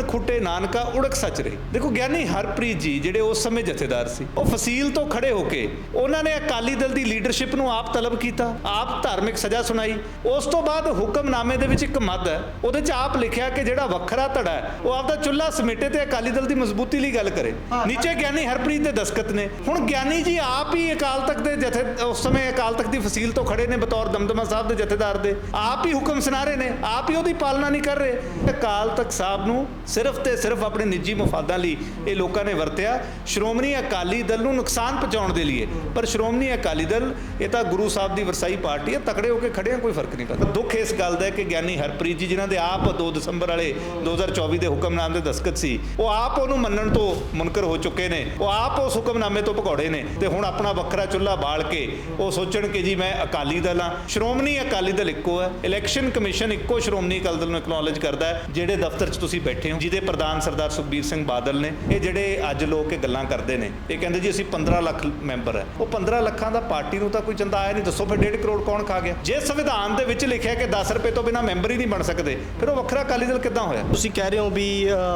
ਊਨ ਖੁੱਟੇ ਨਾਨਕਾ ਉੜਕ ਸੱਚ ਰਹੀ। ਦੇਖੋ ਗਿਆਨੀ ਹਰਪ੍ਰੀਤ ਜੀ ਜਿਹੜੇ ਉਸ ਸਮੇਂ ਜਥੇਦਾਰ ਸੀ ਉਹ ਫਸੀਲ ਤੋਂ ਖੜੇ ਹੋ ਕੇ ਉਹਨਾਂ ਨੇ ਅਕਾਲੀ ਦਲ ਦੀ ਲੀਡਰਸ਼ਿਪ ਨੂੰ ਆਪ ਤਲਬ ਕੀਤਾ ਆਪ ਧਾਰਮਿਕ ਸਜ਼ਾ ਸੁਣਾਈ। ਉਸ ਤੋਂ ਬਾਅਦ ਹੁਕਮਨਾਮੇ ਦੇ ਵਿੱਚ ਇੱਕ ਮੱਦ ਹੈ ਉਹਦੇ 'ਚ ਆਪ ਲਿਖਿਆ ਕਿ ਜਿਹੜਾ ਵੱਖਰਾ ਧੜਾ ਹੈ ਉਹ ਆਪਦਾ ਚੁੱਲ੍ਹਾ ਸਮੇਟੇ ਤੇ ਅਕਾਲੀ ਦਲ ਦੀ ਮਜ਼ਬੂਤੀ ਲਈ ਗੱਲ ਕਰੇ। ਨੀਚੇ ਗਿਆਨੀ ਹਰਪ੍ਰੀਤ ਦੇ ਦਸਖਤ ਨੇ। ਹੁਣ ਗਿਆਨੀ ਜੀ ਆਪ ਹੀ ਅਕਾਲ ਤਖਤ ਦੇ ਜਥੇ ਉਸ ਸਮੇਂ ਅਕਾਲ ਤਖਤ ਦੀ ਫਸੀਲ ਤੋਂ ਖੜੇ ਨੇ ਬਤੌਰ ਦਮਦਮਾ ਸਾਹਿਬ ਦੇ ਜਥੇਦਾਰ ਦੇ। ਆਪ ਹੀ ਹੁਕਮ ਸੁਣਾ ਰਹੇ ਨੇ ਆਪ ਹੀ ਉਹਦੀ ਪਾਲਣਾ ਨਹੀਂ ਕਰ ਰਹੇ। ਅਕਾਲ ਤਖਤ ਸਾਹਿਬ ਨੂੰ ਸਿਰਫ ਤੇ ਸਿਰਫ ਆਪਣੇ ਨਿੱਜੀ ਮਫਾਦਾਂ ਲਈ ਇਹ ਲੋਕਾਂ ਨੇ ਵਰਤਿਆ। ਸ਼੍ਰੋਮਣੀ ਅਕਾਲੀ ਦਲ ਨੂੰ ਨੁਕਸਾਨ ਪਹੁੰਚਾਉਣ ਦੇ ਲਈ। ਪਰ ਸ਼੍ਰੋਮਣੀ ਅਕਾਲੀ ਦਲ, ਇਹ ਤਾਂ ਗੁਰੂ ਸਾਹਿਬ ਦੀ ਵਰਸਾਈ ਪਾਰਟੀ ਹੈ ਤਕੜੇ ਹੋ ਕੇ ਖੜੇ ਆ, ਕੋਈ ਫ਼ਰਕ ਨਹੀਂ ਪੈਂਦਾ। ਦੁੱਖ ਇਸ ਗੱਲ ਦਾ ਹੈ ਕਿ ਗਿਆਨੀ ਹਰਪ੍ਰੀਤ ਜੀ, ਜਿਨ੍ਹਾਂ ਦੇ ਆਪ 2 ਦਸੰਬਰ ਵਾਲੇ 2024 ਦੇ ਹੁਕਮਨਾਮੇ ਦੇ ਦਸਤਖਤ ਸੀ, ਉਹ ਆਪ ਉਹਨੂੰ ਮੰਨਣ ਤੋਂ ਮੁਨਕਰ ਹੋ ਚੁੱਕੇ ਨੇ। ਉਹ ਆਪ ਉਸ ਹੁਕਮਨਾਮੇ ਤੋਂ ਭਗੌੜੇ ਨੇ ਤੇ ਹੁਣ ਆਪਣਾ ਵੱਖਰਾ ਚੁੱਲ੍ਹਾ ਬਾਲ ਕੇ ਉਹ ਸੋਚਣ ਕਿ ਜੀ, ਮੈਂ ਅਕਾਲੀ ਦਲ ਹਾਂ ਸ਼੍ਰੋਮਣੀ ਅਕਾਲੀ ਦਲ ਇੱਕੋ ਹੈ, ਇਲੈਕਸ਼ਨ ਕਮਿਸ਼ਨ ਇੱਕੋ ਸ਼੍ਰੋਮਣੀ ਅਕਾਲੀ ਦਲ ਨੂੰ ਐਕਨੋਲਜ ਕਰਦਾ ਹੈ, ਜਿਹੜੇ ਦਫ਼ਤਰ 'ਚ ਤੁਸੀਂ ਬੈਠੇ ਹੋ ਜਿਹਦੇ ਪ੍ਰਧਾਨ ਸਰਦਾਰ ਸੁਖਬੀਰ ਸਿੰਘ ਬਾਦਲ ਨੇ ਇਹ ਜਿਹੜੇ ਅੱਜ ਲੋਕ ਇਹ ਗੱਲਾਂ ਕਰਦੇ ਨੇ ਇਹ ਕਹਿੰਦੇ ਜੀ ਅਸੀਂ 15 ਲੱਖ ਮੈਂਬਰ ਹੈ ਉਹ 15 ਲੱਖਾਂ ਦਾ ਪਾਰਟੀ ਨੂੰ ਤਾਂ ਕੋਈ ਚੰਦਾ ਆਇਆ ਨਹੀਂ ਦੱਸੋ ਫਿਰ 1.5 ਕਰੋੜ ਕੌਣ ਖਾ ਗਿਆ? ਜੇ ਸੰਵਿਧਾਨ ਦੇ ਵਿੱਚ ਲਿਖਿਆ ਕਿ 10 ਰੁਪਏ ਤੋਂ ਬਿਨਾ ਮੈਂਬਰ ਹੀ ਨਹੀਂ ਬਣ ਸਕਦੇ ਫਿਰ ਉਹ ਵੱਖਰਾ ਅਕਾਲੀ ਦਲ ਕਿੱਦਾਂ ਹੋਇਆ? ਤੁਸੀਂ ਕਹਿ ਰਹੇ ਹੋ ਵੀ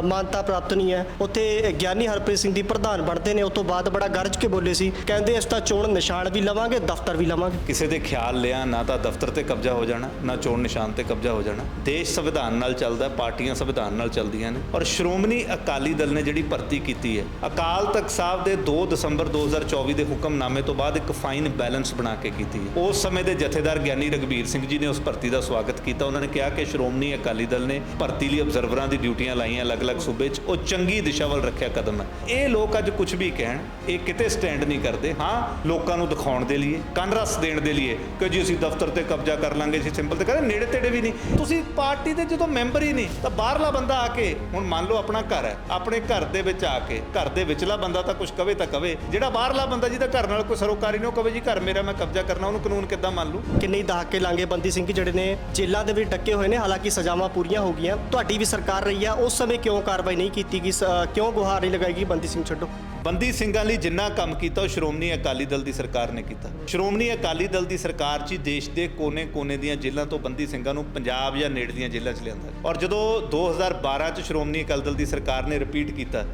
ਮਾਨਤਾ ਪ੍ਰਾਪਤ ਨਹੀਂ ਹੈ। ਉੱਥੇ ਗਿਆਨੀ ਹਰਪ੍ਰੀਤ ਸਿੰਘ ਦੀ ਪ੍ਰਧਾਨ ਬਣਦੇ ਨੇ ਉਸ ਤੋਂ ਬਾਅਦ ਬੜਾ ਗਰਜ ਕੇ ਬੋਲੇ ਸੀ ਕਹਿੰਦੇ ਇਸ ਤਾਂ ਚੋਣ ਨਿਸ਼ਾਨ ਵੀ ਲਵਾਂਗੇ ਦਫ਼ਤਰ ਵੀ ਲਵਾਂਗੇ। ਕਿਸੇ ਦੇ ਖਿਆਲ ਲਿਆ ਨਾ ਤਾਂ ਦਫ਼ਤਰ ਤੇ ਕਬਜ਼ਾ ਹੋ ਜਾਣਾ ਨਾ ਚੋਣ ਨਿਸ਼ਾਨ ਤੇ ਕਬਜ਼ਾ ਹੋ ਜਾਣਾ। ਦੇਸ਼ ਸੰਵਿਧਾਨ ਨਾਲ ਚੱਲਦਾ ਪਾਰਟੀਆਂ ਸੰਵਿਧਾਨ ਨਾਲ ਚੱਲਦੀਆਂ ਨੇ। ਔਰ ਸ਼੍ਰੋਮਣੀ ਅਕਾਲੀ ਦਲ ਨੇ ਜਿਹੜੀ ਭਰਤੀ ਕੀਤੀ ਹੈ, ਅਕਾਲ ਤਖਤ ਸਾਹਿਬ ਦੇ 2 ਦਸੰਬਰ 2024 ਦੇ ਹੁਕਮਨਾਮੇ ਤੋਂ ਬਾਅਦ ਇੱਕ ਫਾਈਨ ਬੈਲੈਂਸ ਬਣਾ ਕੇ ਕੀਤੀ ਹੈ। ਉਸ ਸਮੇਂ ਦੇ ਜਥੇਦਾਰ ਗਿਆਨੀ ਰਗਵੀਰ ਸਿੰਘ ਜੀ ਨੇ ਉਸ ਭਰਤੀ ਦਾ ਸਵਾਗਤ ਕੀਤਾ। ਉਹਨਾਂ ਨੇ ਕਿਹਾ ਕਿ ਸ਼੍ਰੋਮਣੀ ਅਕਾਲੀ ਦਲ ਨੇ ਭਰਤੀ ਲਈ ਅਬਜ਼ਰਵਰਾਂ ਦੀ ਡਿਊਟੀਆਂ ਲਾਈਆਂ ਅਲੱਗ-ਅਲੱਗ ਸੂਬੇ 'ਚ। ਉਹ ਚੰਗੀ ਦਿਸ਼ਾ ਵੱਲ ਰੱਖਿਆ ਕਦਮ ਹੈ। ਇਹ ਲੋਕ ਅੱਜ ਕੁਝ ਵੀ ਕਹਿਣ, ਇਹ ਕਿਤੇ ਸਟੈਂਡ ਨਹੀਂ ਕਰਦੇ। ਹਾਂ, ਲੋਕਾਂ ਨੂੰ ਦਿਖਾਉਣ ਦੇ ਲਈ ਕੰਨ ਰਸ ਦੇਣ ਦੇ ਲਈ ਕਿ ਜੀ ਅਸੀਂ ਦਫ਼ਤਰ ਤੇ ਕਬਜ਼ਾ ਕਰ ਲਾਂਗੇ, ਅਸੀਂ ਸਿੰਪਲ ਤੇ ਕਹਿੰਦੇ ਨੇੜੇ ਤੇੜੇ ਵੀ ਨਹੀਂ। ਤੁਸੀਂ ਪਾਰਟੀ ਦੇ ਜਦੋਂ ਮੈਂਬਰ ਹੀ ਨਹੀਂ, ਤਾਂ ਬਾਹਰਲਾ ਬੰਦਾ ਆ ਕੇ ਹੁਣ ਮੰਨ ਲਓ ਆਪਣਾ ਘਰ ਹੈ, ਆਪਣੇ ਘਰ ਦੇ ਵਿੱਚ ਆ ਕੇ, ਘਰ ਦੇ ਵਿਚਲਾ ਬੰਦਾ ਤਾਂ ਕੁਝ ਕਵੇ ਤਾਂ ਕਵੇ, ਜਿਹੜਾ ਬਾਹਰਲਾ ਬੰਦਾ ਜਿਹਦਾ ਘਰ ਨਾਲ ਕੋਈ ਸਰੋਕਾਰੀ ਨਹੀਂ ਉਹ ਕਵੇ ਜੀ ਘਰ ਮੇਰਾ ਮੈਂ ਕਬਜ਼ਾ ਕਰਨਾ, ਉਹਨੂੰ ਕਾਨੂੰਨ ਕਿੱਦਾਂ ਮੰਨ ਲੂ? ਕਿੰਨੇ ਦਹਾਕੇ ਲਾਂਗੇ ਬੰਦੀ ਸਿੰਘ ਜਿਹੜੇ ਨੇ, ਜੇਲ੍ਹਾਂ ਦੇ ਵਿੱਚ ਡੱਕੇ ਹੋਏ ਨੇ, ਹਾਲਾਂਕਿ ਸਜ਼ਾਵਾਂ ਪੂਰੀਆਂ ਹੋ ਗਈਆਂ। ਤੁਹਾਡੀ ਵੀ ਸਰਕਾਰ ਰਹੀ ਆ, ਉਸ ਸਮੇਂ ਕਿਉਂ ਕਾਰਵਾਈ ਨਹੀਂ ਕੀਤੀ ਗਈ, ਸ- ਕਿਉਂ ਗੁਹਾਰ ਨਹੀਂ ਲਗਾਈ ਗਈ? ਬੰਦੀ ਸਿੰਘ, ਛੱਡੋ। ਬੰਦੀ ਸਿੰਘਾਂ ਲਈ ਜਿੰਨਾ ਕੰਮ ਕੀਤਾ, ਉਹ ਸ਼੍ਰੋਮਣੀ ਅਕਾਲੀ ਦਲ ਦੀ ਸਰਕਾਰ ਨੇ ਕੀਤਾ। ਸ਼੍ਰੋਮਣੀ ਅਕਾਲੀ ਦਲ ਦੀ ਸਰਕਾਰ 'ਚ ਹੀ ਦੇਸ਼ ਦੇ ਕੋਨੇ-ਕੋਨੇ ਦੀਆਂ ਜੇਲ੍ਹਾਂ ਤੋਂ ਬੰਦੀ ਸਿੰਘਾਂ ਨੂੰ ਪੰਜਾਬ ਜਾਂ ਨੇੜੇ ਦੀਆਂ ਜੇਲ੍ਹਾਂ 'ਚ ਲਿਆਂਦਾ। ਔਰ ਜਦੋਂ 2012 'ਚ ਸ਼੍ਰੋਮਣੀ ਅਕਾਲੀ ਦਲ ਦੀ ਸਰਕਾਰ ਨੇ ਰਿਪੀਟ ਕੀਤਾ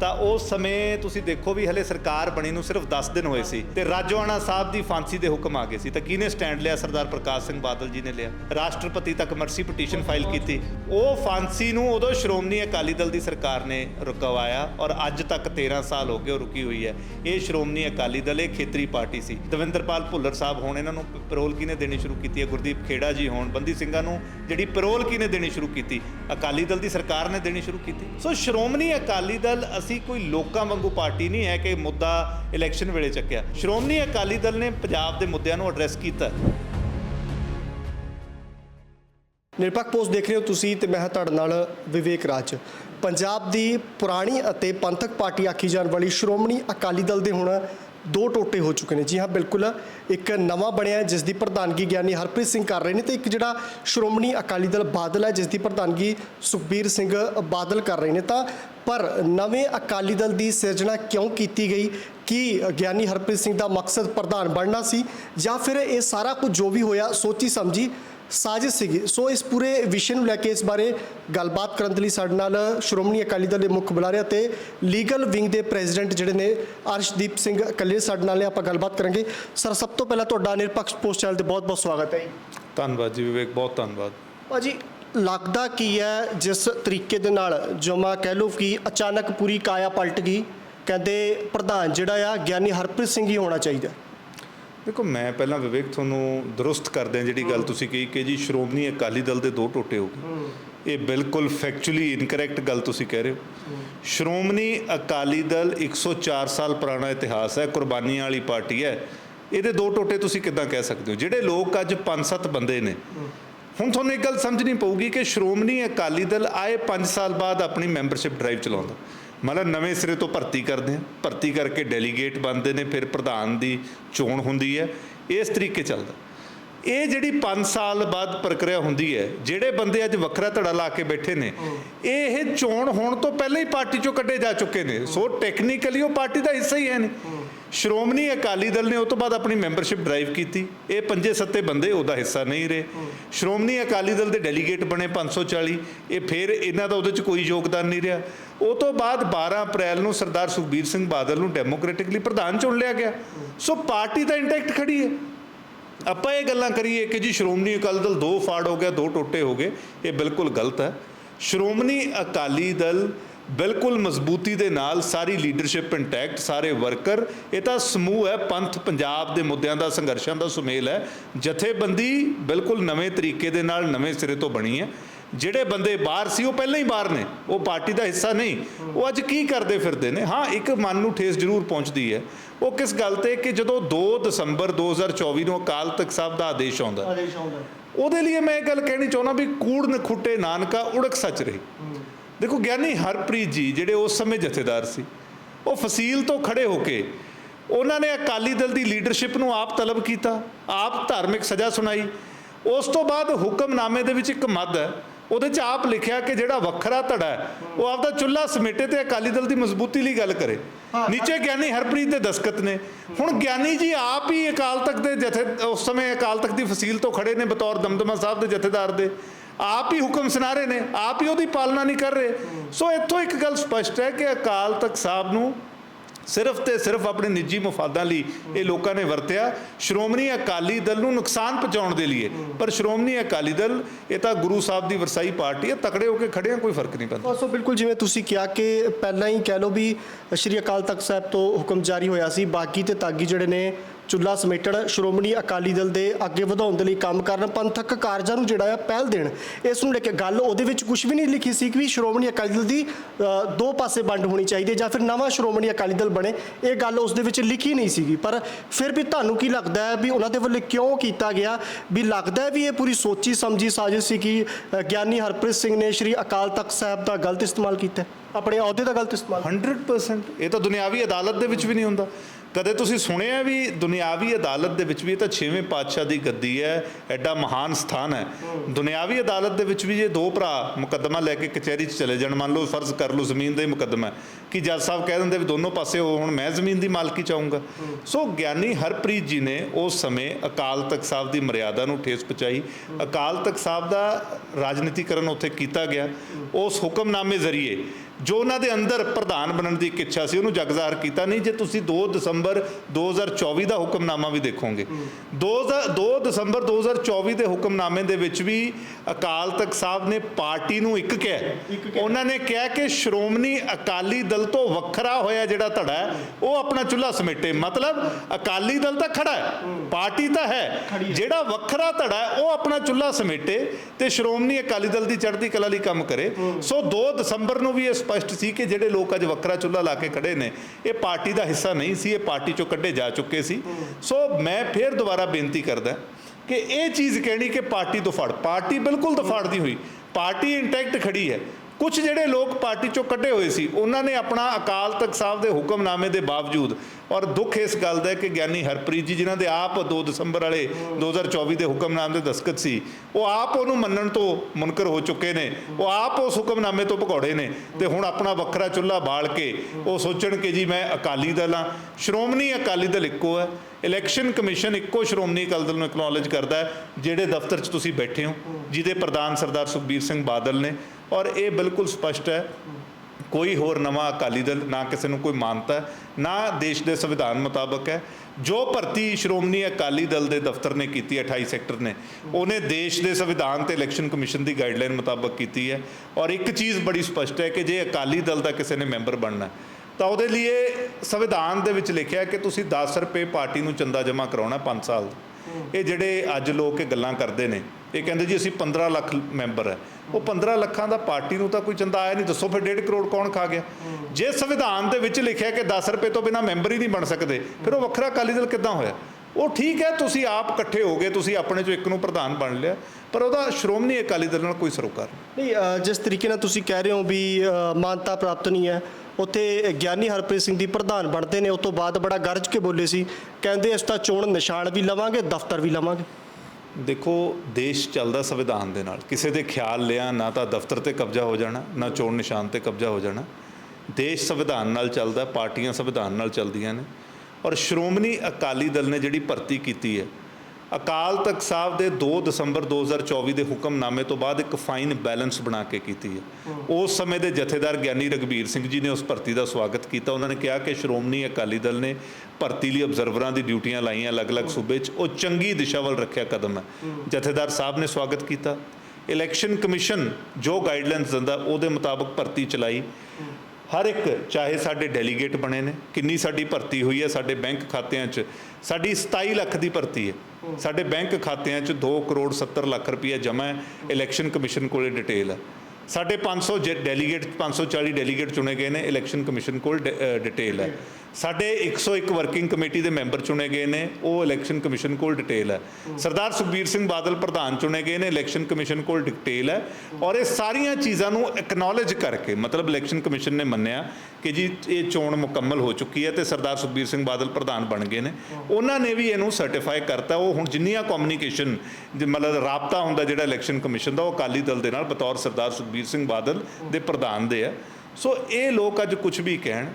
ਤਾਂ ਉਸ ਸਮੇਂ ਤੁਸੀਂ ਦੇਖੋ ਵੀ ਹਲੇ ਸਰਕਾਰ ਬਣੀ ਨੂੰ ਸਿਰਫ 10 ਦਿਨ ਹੋਏ ਸੀ ਤੇ ਰਾਜੋਆਣਾ ਸਾਹਿਬ ਦੀ ਫਾਂਸੀ ਦੇ ਹੁਕਮ ਆ ਗਏ ਸੀ। ਤਾਂ ਕਿਹਨੇ ਸਟੈਂਡ ਲਿਆ? ਸਰਦਾਰ ਪ੍ਰਕਾਸ਼ ਸਿੰਘ ਬਾਦਲ ਜੀ ਨੇ ਲਿਆ। ਰਾਸ਼ਟਰਪਤੀ ਤੱਕ ਮਰਸੀ ਪਟੀਸ਼ਨ ਫਾਈਲ ਕੀਤੀ। ਉਹ ਫਾਂਸੀ ਨੂੰ ਉਦੋਂ ਸ਼੍ਰੋਮਣੀ ਅਕਾਲੀ ਦਲ ਦੀ ਸਰਕਾਰ ਨੇ ਰੁਕਵਾਇਆ ਔਰ ਅੱਜ ਤੱਕ 13 ਸਾਲ ਹੋ ਗਏ ਉਹ ਰੁਕੀ ਹੋਈ ਹੈ। ਇਹ ਸ਼੍ਰੋਮਣੀ ਅਕਾਲੀ ਦਲ, ਇਹ ਖੇਤਰੀ ਪਾਰਟੀ ਸੀ। ਦਵਿੰਦਰਪਾਲ ਭੁੱਲਰ ਸਾਹਿਬ ਹੋਣ ਇਹਨਾਂ ਨੂੰ ਪੈਰੋਲ ਕਿਹਨੇ ਦੇਣੀ ਸ਼ੁਰੂ ਕੀਤੀ ਹੈ? ਗੁਰਦੀਪ ਖੇੜਾ ਜੀ ਹੋਣ, ਬੰਦੀ ਸਿੰਘਾਂ ਨੂੰ ਜਿਹੜੀ ਪੈਰੋਲ ਕਿਹਨੇ ਦੇਣੀ ਸ਼ੁਰੂ ਕੀਤੀ? ਅਕਾਲੀ ਦਲ ਦੀ ਸਰਕਾਰ ਨੇ ਦੇਣੀ ਸ਼ੁਰੂ ਕੀਤੀ। ਸੋ ਸ਼੍ਰੋਮਣੀ ਅਕਾਲੀ ਦਲ ਅਸੀਂ ਕੋਈ ਲੋਕਾਂ ਵਾਂਗੂ ਪਾਰਟੀ ਨਹੀਂ ਹੈ ਕਿ ਮੁੱਦਾ ਇਲੈਕਸ਼ਨ ਵੇਲੇ ਚੱਕਿਆ। ਸ਼੍ਰੋਮਣੀ ਅਕਾਲੀ ਦਲ ਨੇ ਪੰਜਾਬ ਦੇ ਮੁੱਦਿਆਂ ਨੂੰ ਐਡਰੈਸ ਕੀਤਾ। ਨਿਰਪੱਖ ਪੋਸਟ ਦੇਖ ਰਹੇ ਹੋ ਤੁਸੀਂ ਤੇ ਮੈਂ ਤੁਹਾਡੇ ਨਾਲ ਵਿਵੇਕ ਰਾਜ। ਪੰਜਾਬ ਦੀ ਪੁਰਾਣੀ ਅਤੇ ਪੰਥਕ ਪਾਰਟੀ ਆਖੀ ਜਾਣ ਵਾਲੀ ਸ਼੍ਰੋਮਣੀ ਅਕਾਲੀ ਦਲ ਦੇ ਹੁਣ ਦੋ ਟੋਟੇ ਹੋ ਚੁੱਕੇ ਨੇ। ਜੀ ਹਾਂ, ਬਿਲਕੁਲ। ਇੱਕ ਨਵਾਂ ਬਣਿਆ ਜਿਸ ਦੀ ਪ੍ਰਧਾਨਗੀ ਗਿਆਨੀ ਹਰਪ੍ਰੀਤ ਸਿੰਘ ਕਰ ਰਹੇ ਨੇ ਤੇ ਇੱਕ ਜਿਹੜਾ ਸ਼੍ਰੋਮਣੀ ਅਕਾਲੀ ਦਲ ਬਾਦਲ ਹੈ, ਜਿਸ ਦੀ ਪ੍ਰਧਾਨਗੀ ਸੁਖਬੀਰ ਸਿੰਘ ਬਾਦਲ ਕਰ ਰਹੇ ਨੇ। ਤਾਂ ਪਰ ਨਵੇਂ ਅਕਾਲੀ ਦਲ ਦੀ ਸਿਰਜਣਾ ਕਿਉਂ ਕੀਤੀ ਗਈ? ਕੀ ਗਿਆਨੀ ਹਰਪ੍ਰੀਤ ਸਿੰਘ ਦਾ ਮਕਸਦ ਪ੍ਰਧਾਨ ਬਣਨਾ ਸੀ? ਜਾਂ ਫਿਰ ਇਹ ਸਾਰਾ ਕੁਝ ਜੋ ਵੀ ਹੋਇਆ ਸੋਚੀ ਸਮਝੀ ਸਾਜ਼ਿਸ਼ ਸੀਗੀ। ਸੋ ਇਸ ਪੂਰੇ ਵਿਸ਼ੇ ਨੂੰ ਲੈ ਕੇ ਇਸ ਬਾਰੇ ਗੱਲਬਾਤ ਕਰਨ ਦੇ ਲਈ ਸਾਡੇ ਨਾਲ ਸ਼੍ਰੋਮਣੀ ਅਕਾਲੀ ਦਲ ਦੇ ਮੁੱਖ ਬੁਲਾਰੇ ਅਤੇ ਲੀਗਲ ਵਿੰਗ ਦੇ ਪ੍ਰੈਜ਼ੀਡੈਂਟ ਜਿਹੜੇ ਨੇ ਅਰਸ਼ਦੀਪ ਸਿੰਘ ਕੱਲੇ ਸਾਡੇ ਨਾਲ ਨੇ ਆਪਾਂ ਗੱਲਬਾਤ ਕਰਾਂਗੇ। ਸਰ ਸਭ ਤੋਂ ਪਹਿਲਾਂ ਤੁਹਾਡਾ ਨਿਰਪੱਖ ਪੋਸਟ ਚੈਨਲ ਤੇ ਬਹੁਤ-ਬਹੁਤ ਸਵਾਗਤ ਹੈ ਜੀ। ਧੰਨਵਾਦ ਜੀ ਵਿਵੇਕ ਬਹੁਤ ਧੰਨਵਾਦ। ਭਾਜੀ ਲੱਗਦਾ ਕੀ ਹੈ ਜਿਸ ਤਰੀਕੇ ਦੇ ਨਾਲ ਜੋ ਮੈਂ ਕਹਿ ਲਓ ਕਿ ਅਚਾਨਕ ਪੂਰੀ ਕਾਇਆ ਪਲਟ ਗਈ ਕਹਿੰਦੇ ਪ੍ਰਧਾਨ ਜਿਹੜਾ ਆ ਗਿਆਨੀ ਹਰਪ੍ਰੀਤ ਸਿੰਘ ਹੀ ਹੋਣਾ ਚਾਹੀਦਾ। ਦੇਖੋ ਮੈਂ ਪਹਿਲਾਂ ਵਿਵੇਕ ਤੁਹਾਨੂੰ ਦਰੁਸਤ ਕਰਦੇ ਜਿਹੜੀ ਗੱਲ ਤੁਸੀਂ ਕਹੀ ਕਿ ਜੀ ਸ਼੍ਰੋਮਣੀ ਅਕਾਲੀ ਦਲ ਦੇ ਦੋ ਟੋਟੇ ਹੋ ਗਏ। ਇਹ ਬਿਲਕੁਲ ਫੈਕਚੁਅਲੀ ਇਨਕਰੈਕਟ ਗੱਲ ਤੁਸੀਂ ਕਹਿ ਰਹੇ ਹੋ। ਸ਼੍ਰੋਮਣੀ ਅਕਾਲੀ ਦਲ 104 ਸਾਲ ਪੁਰਾਣਾ ਇਤਿਹਾਸ ਹੈ ਕੁਰਬਾਨੀਆਂ ਵਾਲੀ ਪਾਰਟੀ ਹੈ। ਇਹਦੇ ਦੋ ਟੋਟੇ ਤੁਸੀਂ ਕਿੱਦਾਂ ਕਹਿ ਸਕਦੇ ਹੋ? ਜਿਹੜੇ ਲੋਕ ਅੱਜ 5-7 ਬੰਦੇ ਨੇ ਹੁਣ ਤੁਹਾਨੂੰ ਇੱਕ ਗੱਲ ਸਮਝਣੀ ਪਊਗੀ ਕਿ ਸ਼੍ਰੋਮਣੀ ਅਕਾਲੀ ਦਲ ਆਏ 5 ਸਾਲ ਬਾਅਦ ਆਪਣੀ ਮੈਂਬਰਸ਼ਿਪ ਡਰਾਈਵ ਚਲਾਉਂਦਾ। ਮਤਲਬ ਨਵੇਂ ਸਿਰੇ ਤੋਂ ਭਰਤੀ ਕਰਦੇ ਆ। ਭਰਤੀ ਕਰਕੇ ਡੈਲੀਗੇਟ ਬਣਦੇ ਨੇ, ਫਿਰ ਪ੍ਰਧਾਨ ਦੀ ਚੋਣ ਹੁੰਦੀ ਹੈ। ਇਸ ਤਰੀਕੇ ਚੱਲਦਾ। ਇਹ ਜਿਹੜੀ 5 ਸਾਲ ਬਾਅਦ ਪ੍ਰਕਿਰਿਆ ਹੁੰਦੀ ਹੈ, ਜਿਹੜੇ ਬੰਦੇ ਅੱਜ ਵੱਖਰਾ ਧੜਾ ਲਾ ਕੇ ਬੈਠੇ ਨੇ, ਇਹ ਚੋਣ ਹੋਣ ਤੋਂ ਪਹਿਲਾਂ ਹੀ ਪਾਰਟੀ ਚੋਂ ਕੱਢੇ ਜਾ ਚੁੱਕੇ ਨੇ। ਸੋ ਟੈਕਨੀਕਲੀ ਉਹ ਪਾਰਟੀ ਦਾ ਹਿੱਸਾ ਹੀ ਹੈ ਨਹੀਂ ਸ਼੍ਰੋਮਣੀ ਅਕਾਲੀ ਦਲ ਨੇ ਉਹ ਤੋਂ ਬਾਅਦ ਆਪਣੀ ਮੈਂਬਰਸ਼ਿਪ ਡਰਾਈਵ ਕੀਤੀ। ਇਹ ਪੰਜੇ ਸੱਤੇ ਬੰਦੇ ਉਹਦਾ ਹਿੱਸਾ ਨਹੀਂ ਰਹੇ। ਸ਼੍ਰੋਮਣੀ ਅਕਾਲੀ ਦਲ ਦੇ ਡੈਲੀਗੇਟ ਬਣੇ 540 ਇਹ ਫਿਰ ਇਹਨਾਂ ਦਾ ਉਹਦੇ 'ਚ ਕੋਈ ਯੋਗਦਾਨ ਨਹੀਂ ਰਿਹਾ। ਉਹ ਤੋਂ ਬਾਅਦ 12 ਅਪ੍ਰੈਲ ਨੂੰ ਸਰਦਾਰ ਸੁਖਬੀਰ ਸਿੰਘ ਬਾਦਲ ਨੂੰ ਡੈਮੋਕ੍ਰੈਟਿਕਲੀ ਪ੍ਰਧਾਨ ਚੁਣ ਲਿਆ ਗਿਆ। ਸੋ ਪਾਰਟੀ ਤਾਂ ਇੰਟੈਕਟ ਖੜੀ ਹੈ। ਆਪਾਂ ਇਹ ਗੱਲਾਂ ਕਰੀਏ ਕਿ ਜੀ ਸ਼੍ਰੋਮਣੀ ਅਕਾਲੀ ਦਲ ਦੋ ਫਾੜ ਹੋ ਗਿਆ ਦੋ ਟੋਟੇ ਹੋ ਗਏ। ਇਹ ਬਿਲਕੁਲ ਗਲਤ ਹੈ। ਸ਼੍ਰੋਮਣੀ ਅਕਾਲੀ ਦਲ ਬਿਲਕੁਲ ਮਜ਼ਬੂਤੀ ਦੇ ਨਾਲ ਸਾਰੀ ਲੀਡਰਸ਼ਿਪ ਇੰਟੈਕਟ ਸਾਰੇ ਵਰਕਰ ਇਹ ਤਾਂ ਸਮੂਹ ਹੈ ਪੰਥ ਪੰਜਾਬ ਦੇ ਮੁੱਦਿਆਂ ਦਾ ਸੰਘਰਸ਼ਾਂ ਦਾ ਸੁਮੇਲ ਹੈ। ਜਥੇਬੰਦੀ ਬਿਲਕੁਲ ਨਵੇਂ ਤਰੀਕੇ ਦੇ ਨਾਲ ਨਵੇਂ ਸਿਰੇ ਤੋਂ ਬਣੀ ਹੈ। ਜਿਹੜੇ ਬੰਦੇ ਬਾਹਰ ਸੀ ਉਹ ਪਹਿਲਾਂ ਹੀ ਬਾਹਰ ਨੇ ਉਹ ਪਾਰਟੀ ਦਾ ਹਿੱਸਾ ਨਹੀਂ। ਉਹ ਅੱਜ ਕੀ ਕਰਦੇ ਫਿਰਦੇ ਨੇ? ਹਾਂ ਇੱਕ ਮਨ ਨੂੰ ਠੇਸ ਜ਼ਰੂਰ ਪਹੁੰਚਦੀ ਹੈ। ਉਹ ਕਿਸ ਗੱਲ ਤੇ? ਕਿ ਜਦੋਂ 2 ਦਸੰਬਰ 2024 ਨੂੰ ਅਕਾਲ ਤਖਤ ਸਾਹਿਬ ਦਾ ਆਦੇਸ਼ ਆਉਂਦਾ ਆਦੇਸ਼ ਆਉਂਦਾ। ਉਹਦੇ ਲਈ ਮੈਂ ਇਹ ਗੱਲ ਕਹਿਣੀ ਚਾਹੁੰਦਾ ਵੀ ਕੂੜ ਨਖੁੱਟੇ ਨਾਨਕਾ ਉੜਕ ਸੱਚ ਰਹੀ। ਦੇਖੋ ਗਿਆਨੀ ਹਰਪ੍ਰੀਤ ਜੀ ਜਿਹੜੇ ਉਸ ਸਮੇਂ ਜਥੇਦਾਰ ਸੀ ਉਹ ਫਸੀਲ ਤੋਂ ਖੜੇ ਹੋ ਕੇ ਉਹਨਾਂ ਨੇ ਅਕਾਲੀ ਦਲ ਦੀ ਲੀਡਰਸ਼ਿਪ ਨੂੰ ਆਪ ਤਲਬ ਕੀਤਾ ਆਪ ਧਾਰਮਿਕ ਸਜ਼ਾ ਸੁਣਾਈ। ਉਸ ਤੋਂ ਬਾਅਦ ਹੁਕਮਨਾਮੇ ਦੇ ਵਿੱਚ ਇੱਕ ਮੱਦ ਹੈ ਉਹਦੇ 'ਚ ਆਪ ਲਿਖਿਆ ਕਿ ਜਿਹੜਾ ਵੱਖਰਾ ਧੜਾ ਹੈ ਉਹ ਆਪਦਾ ਚੁੱਲ੍ਹਾ ਸਮੇਟੇ ਤੇ ਅਕਾਲੀ ਦਲ ਦੀ ਮਜ਼ਬੂਤੀ ਲਈ ਗੱਲ ਕਰੇ। ਨੀਚੇ ਗਿਆਨੀ ਹਰਪ੍ਰੀਤ ਦੇ ਦਸਖਤ ਨੇ। ਹੁਣ ਗਿਆਨੀ ਜੀ ਆਪ ਹੀ ਅਕਾਲ ਤਖਤ ਦੇ ਜਥੇ ਉਸ ਸਮੇਂ ਅਕਾਲ ਤਖਤ ਦੀ ਫਸੀਲ ਤੋਂ ਖੜੇ ਨੇ ਬਤੌਰ ਦਮਦਮਾ ਸਾਹਿਬ ਦੇ ਜਥੇਦਾਰ ਦੇ। ਆਪ ਹੀ ਹੁਕਮ ਸੁਣਾ ਰਹੇ ਨੇ, ਆਪ ਹੀ ਉਹਦੀ ਪਾਲਣਾ ਨਹੀਂ ਕਰ ਰਹੇ। ਸੋ ਇੱਥੋਂ ਇੱਕ ਗੱਲ ਸਪਸ਼ਟ ਹੈ ਕਿ ਅਕਾਲ ਤਖਤ ਸਾਹਿਬ ਨੂੰ ਸਿਰਫ ਤੇ ਸਿਰਫ ਆਪਣੇ ਨਿੱਜੀ ਮਫਾਦਾਂ ਲਈ ਇਹ ਲੋਕਾਂ ਨੇ ਵਰਤਿਆ। ਸ਼੍ਰੋਮਣੀ ਅਕਾਲੀ ਦਲ ਨੂੰ ਨੁਕਸਾਨ ਪਹੁੰਚਾਉਣ ਦੇ ਲਈ ਪਰ ਸ਼੍ਰੋਮਣੀ ਅਕਾਲੀ ਦਲ, ਇਹ ਤਾਂ ਗੁਰੂ ਸਾਹਿਬ ਦੀ ਵਰਸਾਈ ਪਾਰਟੀ ਹੈ, ਤਕੜੇ ਹੋ ਕੇ ਖੜੇ ਕੋਈ ਫ਼ਰਕ ਨਹੀਂ ਪੈਂਦਾ। ਸੋ ਬਿਲਕੁਲ ਜਿਵੇਂ ਤੁਸੀਂ ਕਿਹਾ ਕਿ ਪਹਿਲਾਂ ਹੀ ਕਹਿ ਲਓ ਵੀ ਸ਼੍ਰੀ ਅਕਾਲ ਤਖਤ ਸਾਹਿਬ ਤੋਂ ਹੁਕਮ ਜਾਰੀ ਹੋਇਆ ਸੀ, ਬਾਕੀ ਤੇ ਤਾਗੀ ਜਿਹੜੇ ਨੇ ਚੁੱਲਾ ਸਮੇਟਣ, ਸ਼੍ਰੋਮਣੀ ਅਕਾਲੀ ਦਲ ਦੇ ਅੱਗੇ ਵਧਾਉਣ ਦੇ ਲਈ ਕੰਮ ਕਰਨ ਪੰਥਕ ਕਾਰਜਾਂ ਨੂੰ ਜਿਹੜਾ ਆ ਪਹਿਲ ਦੇਣ। ਇਸ ਨੂੰ ਲੈ ਕੇ ਗੱਲ ਉਹਦੇ ਵਿੱਚ ਕੁਝ ਵੀ ਨਹੀਂ ਲਿਖੀ ਸੀ ਕਿ ਸ਼੍ਰੋਮਣੀ ਅਕਾਲੀ ਦਲ ਦੀ ਦੋ ਪਾਸੇ ਵੰਡ ਹੋਣੀ ਚਾਹੀਦੀ ਹੈ ਜਾਂ ਫਿਰ ਨਵਾਂ ਸ਼੍ਰੋਮਣੀ ਅਕਾਲੀ ਦਲ ਬਣੇ। ਇਹ ਗੱਲ ਉਸ ਦੇ ਵਿੱਚ ਲਿਖੀ ਨਹੀਂ ਸੀਗੀ। ਪਰ ਫਿਰ ਵੀ ਤੁਹਾਨੂੰ ਕੀ ਲੱਗਦਾ ਹੈ ਵੀ ਉਹਨਾਂ ਦੇ ਵੱਲੋਂ ਕਿਉਂ ਕੀਤਾ ਗਿਆ? ਵੀ ਲੱਗਦਾ ਹੈ ਵੀ ਇਹ ਪੂਰੀ ਸੋਚੀ ਸਮਝੀ ਸਾਜ਼ਿਸ਼ ਸੀ ਕਿ ਗਿਆਨੀ ਹਰਪ੍ਰੀਤ ਸਿੰਘ ਨੇ ਸ਼੍ਰੀ ਅਕਾਲ ਤਖਤ ਸਾਹਿਬ ਦਾ ਗਲਤ ਇਸਤੇਮਾਲ ਕੀਤਾ ਆਪਣੇ ਅਹੁਦੇ ਦਾ ਗਲਤ ਇਸਤੇਮਾਲ। 100% ਇਹ ਤਾਂ ਦੁਨਿਆਵੀ ਅਦਾਲਤ ਦੇ ਵਿੱਚ ਵੀ ਨਹੀਂ ਹੁੰਦਾ। ਕਦੇ ਤੁਸੀਂ ਸੁਣਿਆ ਵੀ ਦੁਨਿਆਵੀ ਅਦਾਲਤ ਦੇ ਵਿੱਚ ਵੀ ਇਹ ਤਾਂ 6ਵੇਂ ਪਾਤਸ਼ਾਹ ਦੀ ਗੱਦੀ ਹੈ, ਐਡਾ ਮਹਾਨ ਸਥਾਨ ਹੈ। ਦੁਨਿਆਵੀ ਅਦਾਲਤ ਦੇ ਵਿੱਚ ਵੀ ਜੇ ਦੋ ਭਰਾ ਮੁਕੱਦਮਾ ਲੈ ਕੇ ਕਚਹਿਰੀ 'ਚ ਚਲੇ ਜਾਣ, ਮੰਨ ਲਓ ਫਰਜ਼ ਕਰ ਲਓ ਜ਼ਮੀਨ ਦਾ ਹੀ ਮੁਕੱਦਮਾ ਹੈ, ਕਿ ਜੱਜ ਸਾਹਿਬ ਕਹਿ ਦਿੰਦੇ ਵੀ ਦੋਨੋਂ ਪਾਸੇ ਉਹ ਹੁਣ ਮੈਂ ਜ਼ਮੀਨ ਦੀ ਮਾਲਕੀ ਚਾਹੂੰਗਾ। ਸੋ ਗਿਆਨੀ ਹਰਪ੍ਰੀਤ ਜੀ ਨੇ ਉਸ ਸਮੇਂ ਅਕਾਲ ਤਖਤ ਸਾਹਿਬ ਦੀ ਮਰਿਆਦਾ ਨੂੰ ਠੇਸ ਪਹੁੰਚਾਈ। ਅਕਾਲ ਤਖਤ ਸਾਹਿਬ ਦਾ ਰਾਜਨੀਤੀਕਰਨ ਉੱਥੇ ਕੀਤਾ ਗਿਆ। ਉਸ ਹੁਕਮਨਾਮੇ ਜ਼ਰੀਏ ਜੋ ਉਹਨਾਂ ਦੇ ਅੰਦਰ ਪ੍ਰਧਾਨ ਬਣਨ ਦੀ ਇੱਕ ਇੱਛਾ ਸੀ ਉਹਨੂੰ ਜਗਜ਼ਾਹਰ ਕੀਤਾ। ਨਹੀਂ ਜੇ ਤੁਸੀਂ 2 ਦਸੰਬਰ 2024 ਦਾ ਹੁਕਮਨਾਮਾ ਵੀ ਦੇਖੋਗੇ। 2 2 ਦਸੰਬਰ 2024 ਦੇ ਹੁਕਮਨਾਮੇ ਦੇ ਵਿੱਚ ਵੀ ਅਕਾਲ ਤਖਤ ਸਾਹਿਬ ਨੇ ਪਾਰਟੀ ਨੂੰ ਇੱਕ ਕਿਹਾ। ਉਹਨਾਂ ਨੇ ਕਿਹਾ ਕਿ ਸ਼੍ਰੋਮਣੀ ਅਕਾਲੀ ਦਲ ਤੋਂ ਵੱਖਰਾ ਹੋਇਆ ਜਿਹੜਾ ਧੜਾ ਉਹ ਆਪਣਾ ਚੁੱਲ੍ਹਾ ਸਮੇਟੇ। ਮਤਲਬ ਅਕਾਲੀ ਦਲ ਤਾਂ ਖੜਾ ਹੈ ਪਾਰਟੀ ਤਾਂ ਹੈ। ਜਿਹੜਾ ਵੱਖਰਾ ਧੜਾ ਉਹ ਆਪਣਾ ਚੁੱਲ੍ਹਾ ਸਮੇਟੇ ਤੇ ਸ਼੍ਰੋਮਣੀ ਅਕਾਲੀ ਦਲ ਦੀ ਚੜ੍ਹਦੀ ਕਲਾ ਲਈ ਕੰਮ ਕਰੇ। ਸੋ 2 ਦਸੰਬਰ ਨੂੰ ਵੀ ਇਹ ਸਪਸ਼ਟ ਸੀ ਕਿ ਜਿਹੜੇ ਲੋਕ ਅੱਜ ਵੱਖਰਾ ਚੁੱਲ੍ਹਾ ਲਾ ਕੇ ਖੜੇ ਨੇ, ਇਹ ਪਾਰਟੀ ਦਾ ਹਿੱਸਾ ਨਹੀਂ ਸੀ, ਇਹ ਪਾਰਟੀ ਚੋਂ ਕੱਢੇ ਜਾ ਚੁੱਕੇ ਸੀ। ਸੋ ਮੈਂ ਫੇਰ ਦੁਬਾਰਾ ਬੇਨਤੀ ਕਰਦਾ ਕਿ ਇਹ ਚੀਜ਼ ਕਹਿਣੀ ਕਿ ਪਾਰਟੀ ਤੋਂ ਫੜ, ਪਾਰਟੀ ਬਿਲਕੁਲ ਦਫਾੜਦੀ ਹੋਈ, ਪਾਰਟੀ ਇੰਟੈਕਟ ਖੜੀ ਹੈ। ਕੁਝ ਜਿਹੜੇ ਲੋਕ ਪਾਰਟੀ ਚੋਂ ਕੱਢੇ ਹੋਏ ਸੀ, ਉਹਨਾਂ ਨੇ ਆਪਣਾ ਅਕਾਲ ਤਖਤ ਸਾਹਿਬ ਦੇ ਹੁਕਮਨਾਮੇ ਦੇ ਬਾਵਜੂਦ ਔਰ ਦੁੱਖ ਇਸ ਗੱਲ ਦਾ ਕਿ ਗਿਆਨੀ ਹਰਪ੍ਰੀਤ ਜੀ, ਜਿਨ੍ਹਾਂ ਦੇ ਆਪ 2 ਦਸੰਬਰ ਵਾਲੇ 2024 ਦੇ ਹੁਕਮਨਾਮੇ ਦੇ ਦਸਤਖਤ ਸੀ, ਉਹ ਆਪ ਉਹਨੂੰ ਮੰਨਣ ਤੋਂ ਮੁਨਕਰ ਹੋ ਚੁੱਕੇ ਨੇ, ਉਹ ਆਪ ਉਸ ਹੁਕਮਨਾਮੇ ਤੋਂ ਭਗੌੜੇ ਨੇ ਤੇ ਹੁਣ ਆਪਣਾ ਵੱਖਰਾ ਚੁੱਲ੍ਹਾ ਬਾਲ ਕੇ ਉਹ ਸੋਚਣ ਕਿ ਜੀ ਮੈਂ ਅਕਾਲੀ ਦਲ ਹਾਂ। ਸ਼੍ਰੋਮਣੀ ਅਕਾਲੀ ਦਲ ਇੱਕੋ ਹੈ, ਇਲੈਕਸ਼ਨ ਕਮਿਸ਼ਨ ਇੱਕੋ ਸ਼੍ਰੋਮਣੀ ਅਕਾਲੀ ਦਲ ਨੂੰ ਐਕਨੋਲਜ ਕਰਦਾ ਹੈ, ਜਿਹੜੇ ਦਫ਼ਤਰ 'ਚ ਤੁਸੀਂ ਬੈਠੇ ਹੋ, ਜਿਹਦੇ ਪ੍ਰਧਾਨ ਸਰਦਾਰ ਸੁਖਬੀਰ ਸਿੰਘ ਬਾਦਲ ਨੇ ਔਰ ਇਹ ਬਿਲਕੁਲ ਸਪਸ਼ਟ ਹੈ, ਕੋਈ ਹੋਰ ਨਵਾਂ ਅਕਾਲੀ ਦਲ ਨਾ ਕਿਸੇ ਨੂੰ ਕੋਈ ਮਾਨਤਾ ਨਾ ਦੇਸ਼ ਦੇ ਸੰਵਿਧਾਨ ਮੁਤਾਬਕ ਹੈ। ਜੋ ਭਰਤੀ ਸ਼੍ਰੋਮਣੀ ਅਕਾਲੀ ਦਲ ਦੇ ਦਫ਼ਤਰ ਨੇ ਕੀਤੀ ਹੈ 28 ਸੈਕਟਰ ਨੇ, ਉਹਨੇ ਦੇਸ਼ ਦੇ ਸੰਵਿਧਾਨ ਤੇ ਇਲੈਕਸ਼ਨ ਕਮਿਸ਼ਨ ਦੀ ਗਾਈਡਲਾਈਨ ਮੁਤਾਬਕ ਕੀਤੀ ਹੈ। ਔਰ ਇੱਕ ਚੀਜ਼ ਬੜੀ ਸਪਸ਼ਟ ਹੈ ਕਿ ਜੇ ਅਕਾਲੀ ਦਲ ਦਾ ਕਿਸੇ ਨੇ ਮੈਂਬਰ ਬਣਨਾ ਤਾਂ ਉਹਦੇ ਲਈ ਇਹ ਸੰਵਿਧਾਨ ਦੇ ਵਿੱਚ ਲਿਖਿਆ ਕਿ ਤੁਸੀਂ 10 ਰੁਪਏ ਪਾਰਟੀ ਨੂੰ ਚੰਦਾ ਜਮ੍ਹਾਂ ਕਰਾਉਣਾ 5 ਸਾਲ ਇਹ ਜਿਹੜੇ ਅੱਜ ਲੋਕ ਇਹ ਗੱਲਾਂ ਕਰਦੇ ਨੇ ਇਹ ਕਹਿੰਦੇ ਜੀ ਅਸੀਂ 15 ਲੱਖ ਮੈਂਬਰ ਹੈ। ਉਹ 15 ਲੱਖਾਂ ਦਾ ਪਾਰਟੀ ਨੂੰ ਤਾਂ ਕੋਈ ਚੰਦਾ ਆਇਆ ਨਹੀਂ, ਦੱਸੋ ਫਿਰ 1.5 ਕਰੋੜ ਕੌਣ ਖਾ ਗਿਆ? ਜੇ ਸੰਵਿਧਾਨ ਦੇ ਵਿੱਚ ਲਿਖਿਆ ਕਿ 10 ਰੁਪਏ ਤੋਂ ਬਿਨਾ ਮੈਂਬਰ ਹੀ ਨਹੀਂ ਬਣ ਸਕਦੇ, ਫਿਰ ਉਹ ਵੱਖਰਾ ਅਕਾਲੀ ਦਲ ਕਿੱਦਾਂ ਹੋਇਆ? ਉਹ ਠੀਕ ਹੈ, ਤੁਸੀਂ ਆਪ ਇਕੱਠੇ ਹੋ ਗਏ, ਤੁਸੀਂ ਆਪਣੇ ਚੋਂ ਇੱਕ ਨੂੰ ਪ੍ਰਧਾਨ ਬਣ ਲਿਆ, ਪਰ ਉਹਦਾ ਸ਼੍ਰੋਮਣੀ ਅਕਾਲੀ ਦਲ ਨਾਲ ਕੋਈ ਸਰੋਕਾਰ ਨਹੀਂ। ਜਿਸ ਤਰੀਕੇ ਨਾਲ ਤੁਸੀਂ ਕਹਿ ਰਹੇ ਹੋ ਵੀ ਮਾਨਤਾ ਪ੍ਰਾਪਤ ਨਹੀਂ ਹੈ, ਉੱਥੇ ਗਿਆਨੀ ਹਰਪ੍ਰੀਤ ਸਿੰਘ ਦੀ ਪ੍ਰਧਾਨ ਬਣਦੇ ਨੇ ਉਸ ਤੋਂ ਬਾਅਦ ਬੜਾ ਗਰਜ ਕੇ ਬੋਲੇ ਸੀ, ਕਹਿੰਦੇ ਇਸ ਤਾਂ ਚੋਣ ਨਿਸ਼ਾਨ ਵੀ ਲਵਾਂਗੇ, ਦਫ਼ਤਰ ਵੀ ਲਵਾਂਗੇ। ਦੇਖੋ, ਦੇਸ਼ ਚੱਲਦਾ ਸੰਵਿਧਾਨ ਦੇ ਨਾਲ। ਕਿਸੇ ਦੇ ਖਿਆਲ ਲਿਆ, ਨਾ ਤਾਂ ਦਫ਼ਤਰ ਤੇ ਕਬਜ਼ਾ ਹੋ ਜਾਣਾ, ਨਾ ਚੋਣ ਨਿਸ਼ਾਨ ਤੇ ਕਬਜ਼ਾ ਹੋ ਜਾਣਾ। ਦੇਸ਼ ਸੰਵਿਧਾਨ ਨਾਲ ਚੱਲਦਾ, ਪਾਰਟੀਆਂ ਸੰਵਿਧਾਨ ਨਾਲ ਚੱਲਦੀਆਂ ਨੇ। ਔਰ ਸ਼੍ਰੋਮਣੀ ਅਕਾਲੀ ਦਲ ਨੇ ਜਿਹੜੀ ਭਰਤੀ ਕੀਤੀ ਹੈ ਅਕਾਲ ਤਖਤ ਸਾਹਿਬ ਦੇ 2 ਦਸੰਬਰ 2024 ਦੇ ਹੁਕਮਨਾਮੇ ਤੋਂ ਬਾਅਦ ਇੱਕ ਫਾਈਨ ਬੈਲੈਂਸ ਬਣਾ ਕੇ ਕੀਤੀ ਹੈ। ਉਸ ਸਮੇਂ ਦੇ ਜਥੇਦਾਰ ਗਿਆਨੀ ਰਗਵੀਰ ਸਿੰਘ ਜੀ ਨੇ ਉਸ ਭਰਤੀ ਦਾ ਸਵਾਗਤ ਕੀਤਾ। ਉਹਨਾਂ ਨੇ ਕਿਹਾ ਕਿ ਸ਼੍ਰੋਮਣੀ ਅਕਾਲੀ ਦਲ ਨੇ ਭਰਤੀ ਲਈ ਅਬਜ਼ਰਵਰਾਂ ਦੀ ਡਿਊਟੀਆਂ ਲਾਈਆਂ ਅਲੱਗ-ਅਲੱਗ ਸੂਬੇ 'ਚ। ਉਹ ਚੰਗੀ ਦਿਸ਼ਾ ਵੱਲ ਰੱਖਿਆ ਕਦਮ ਹੈ। ਜਥੇਦਾਰ ਸਾਹਿਬ ਨੇ ਸਵਾਗਤ ਕੀਤਾ। ਇਲੈਕਸ਼ਨ ਕਮਿਸ਼ਨ ਜੋ ਗਾਈਡਲਾਈਨਸ ਦਿੰਦਾ, ਉਹਦੇ ਮੁਤਾਬਕ ਭਰਤੀ ਚਲਾਈ। ਹਰ ਇੱਕ, ਚਾਹੇ ਸਾਡੇ ਡੈਲੀਗੇਟ ਬਣੇ ਨੇ, ਕਿੰਨੀ ਸਾਡੀ ਭਰਤੀ ਹੋਈ ਹੈ ਸਾਡੇ ਬੈਂਕ ਖਾਤਿਆਂ 'ਚ, ਸਾਡੀ 27 ਲੱਖ ਦੀ ਭਰਤੀ ਹੈ। ਸਾਡੇ ਬੈਂਕ ਖਾਤਿਆਂ 'ਚ 2 ਕਰੋੜ 70 ਲੱਖ ਰੁਪਏ ਜਮ੍ਹਾਂ ਹੈ, ਇਲੈਕਸ਼ਨ ਕਮਿਸ਼ਨ ਕੋਲੇ ਡਿਟੇਲ ਹੈ। ਸਾਡੇ 500 ਜੇ ਡੈਲੀਗੇਟ 540 ਡੈਲੀਗੇਟ ਚੁਣੇ ਗਏ ਨੇ, ਇਲੈਕਸ਼ਨ ਕਮਿਸ਼ਨ ਕੋਲ ਡਿਟੇਲ ਹੈ। ਸਾਡੇ 101 ਵਰਕਿੰਗ ਕਮੇਟੀ ਦੇ ਮੈਂਬਰ ਚੁਣੇ ਗਏ ਨੇ, ਉਹ ਇਲੈਕਸ਼ਨ ਕਮਿਸ਼ਨ ਕੋਲ ਡਿਟੇਲ ਹੈ। ਸਰਦਾਰ ਸੁਖਬੀਰ ਸਿੰਘ ਬਾਦਲ ਪ੍ਰਧਾਨ ਚੁਣੇ ਗਏ ਨੇ, ਇਲੈਕਸ਼ਨ ਕਮਿਸ਼ਨ ਕੋਲ ਡਿਟੇਲ ਹੈ। ਔਰ ਇਹ ਸਾਰੀਆਂ ਚੀਜ਼ਾਂ ਨੂੰ ਐਕਨੋਲਜ ਕਰਕੇ, ਮਤਲਬ ਇਲੈਕਸ਼ਨ ਕਮਿਸ਼ਨ ਨੇ ਮੰਨਿਆ ਕਿ ਜੀ ਇਹ ਚੋਣ ਮੁਕੰਮਲ ਹੋ ਚੁੱਕੀ ਹੈ ਤੇ ਸਰਦਾਰ ਸੁਖਬੀਰ ਸਿੰਘ ਬਾਦਲ ਪ੍ਰਧਾਨ ਬਣ ਗਏ ਨੇ। ਉਹਨਾਂ ਨੇ ਵੀ ਇਹਨੂੰ ਸਰਟੀਫਾਈ ਕਰਤਾ। ਉਹ ਹੁਣ ਜਿੰਨੀਆਂ ਕਮਿਊਨੀਕੇਸ਼ਨ ਮਤਲਬ ਰਾਬਤਾ ਹੁੰਦਾ ਜਿਹੜਾ ਇਲੈਕਸ਼ਨ ਕਮਿਸ਼ਨ ਦਾ, ਉਹ ਅਕਾਲੀ ਦਲ ਦੇ ਨਾਲ ਬਤੌਰ ਸਰਦਾਰ ਸੁਖਬੀਰ ਸਿੰਘ ਬਾਦਲ ਦੇ ਪ੍ਰਧਾਨ ਦੇ ਆ। ਸੋ ਇਹ ਲੋਕ ਅੱਜ ਕੁਝ ਵੀ ਕਹਿਣ,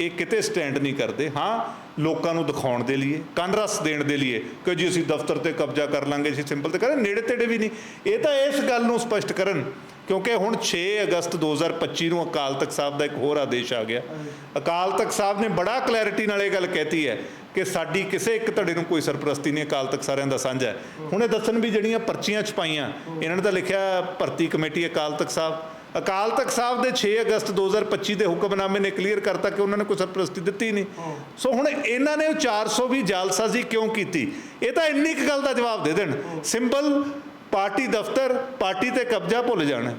ਇਹ ਕਿਤੇ ਸਟੈਂਡ ਨਹੀਂ ਕਰਦੇ। ਹਾਂ, ਲੋਕਾਂ ਨੂੰ ਦਿਖਾਉਣ ਦੇ ਲਈ ਕੰਨ ਰਸ ਦੇਣ ਦੇ ਲਈ ਕਿ ਜੀ ਅਸੀਂ ਦਫ਼ਤਰ ਤੇ ਕਬਜ਼ਾ ਕਰ ਲਾਂਗੇ, ਅਸੀਂ ਸਿੰਪਲ ਤੇ ਕਹਿੰਦੇ ਨੇੜੇ ਤੇੜੇ ਵੀ ਨਹੀਂ। ਇਹ ਤਾਂ ਇਸ ਗੱਲ ਨੂੰ ਸਪਸ਼ਟ ਕਰਨ, ਕਿਉਂਕਿ ਹੁਣ 6 ਅਗਸਤ 2025 ਨੂੰ ਅਕਾਲ ਤਖਤ ਸਾਹਿਬ ਦਾ ਇੱਕ ਹੋਰ ਆਦੇਸ਼ ਆ ਗਿਆ। ਅਕਾਲ ਤਖਤ ਸਾਹਿਬ ਨੇ ਬੜਾ ਕਲੈਰਿਟੀ ਨਾਲ ਇਹ ਗੱਲ ਕਹਿਤੀ ਹੈ ਕਿ ਸਾਡੀ ਕਿਸੇ ਇੱਕ ਧੜੇ ਨੂੰ ਕੋਈ ਸਰਪ੍ਰਸਤੀ ਨਹੀਂ, ਅਕਾਲ ਤਖਤ ਸਾਰਿਆਂ ਦਾ ਸਾਂਝਾ ਹੈ। ਹੁਣ ਇਹ ਦੱਸਣ ਵੀ ਜਿਹੜੀਆਂ ਪਰਚੀਆਂ ਛਪਾਈਆਂ, ਇਹਨਾਂ ਨੇ ਤਾਂ ਲਿਖਿਆ ਭਰਤੀ ਕਮੇਟੀ ਅਕਾਲ ਤਖਤ ਸਾਹਿਬ। ਅਕਾਲ ਤਖਤ ਸਾਹਿਬ ਦੇ 6 ਅਗਸਤ 2025 ਦੇ ਹੁਕਮਨਾਮੇ ਨੇ ਕਲੀਅਰ ਕਰਤਾ ਕਿ ਉਹਨਾਂ ਨੇ ਕੋਈ ਸਰਪ੍ਰਸਤੀ ਦਿੱਤੀ ਨਹੀਂ। ਸੋ ਹੁਣ ਇਹਨਾਂ ਨੇ ਉਹ 420 ਜਾਲਸਾਜ਼ੀ ਕਿਉਂ ਕੀਤੀ? ਇਹ ਤਾਂ ਇੰਨੀ ਕੁ ਗੱਲ ਦਾ ਜਵਾਬ ਦੇ ਦੇਣ। ਸਿੰਪਲ ਪਾਰਟੀ ਦਫ਼ਤਰ, ਪਾਰਟੀ ਤੇ ਕਬਜ਼ਾ ਭੁੱਲ ਜਾਣਾ।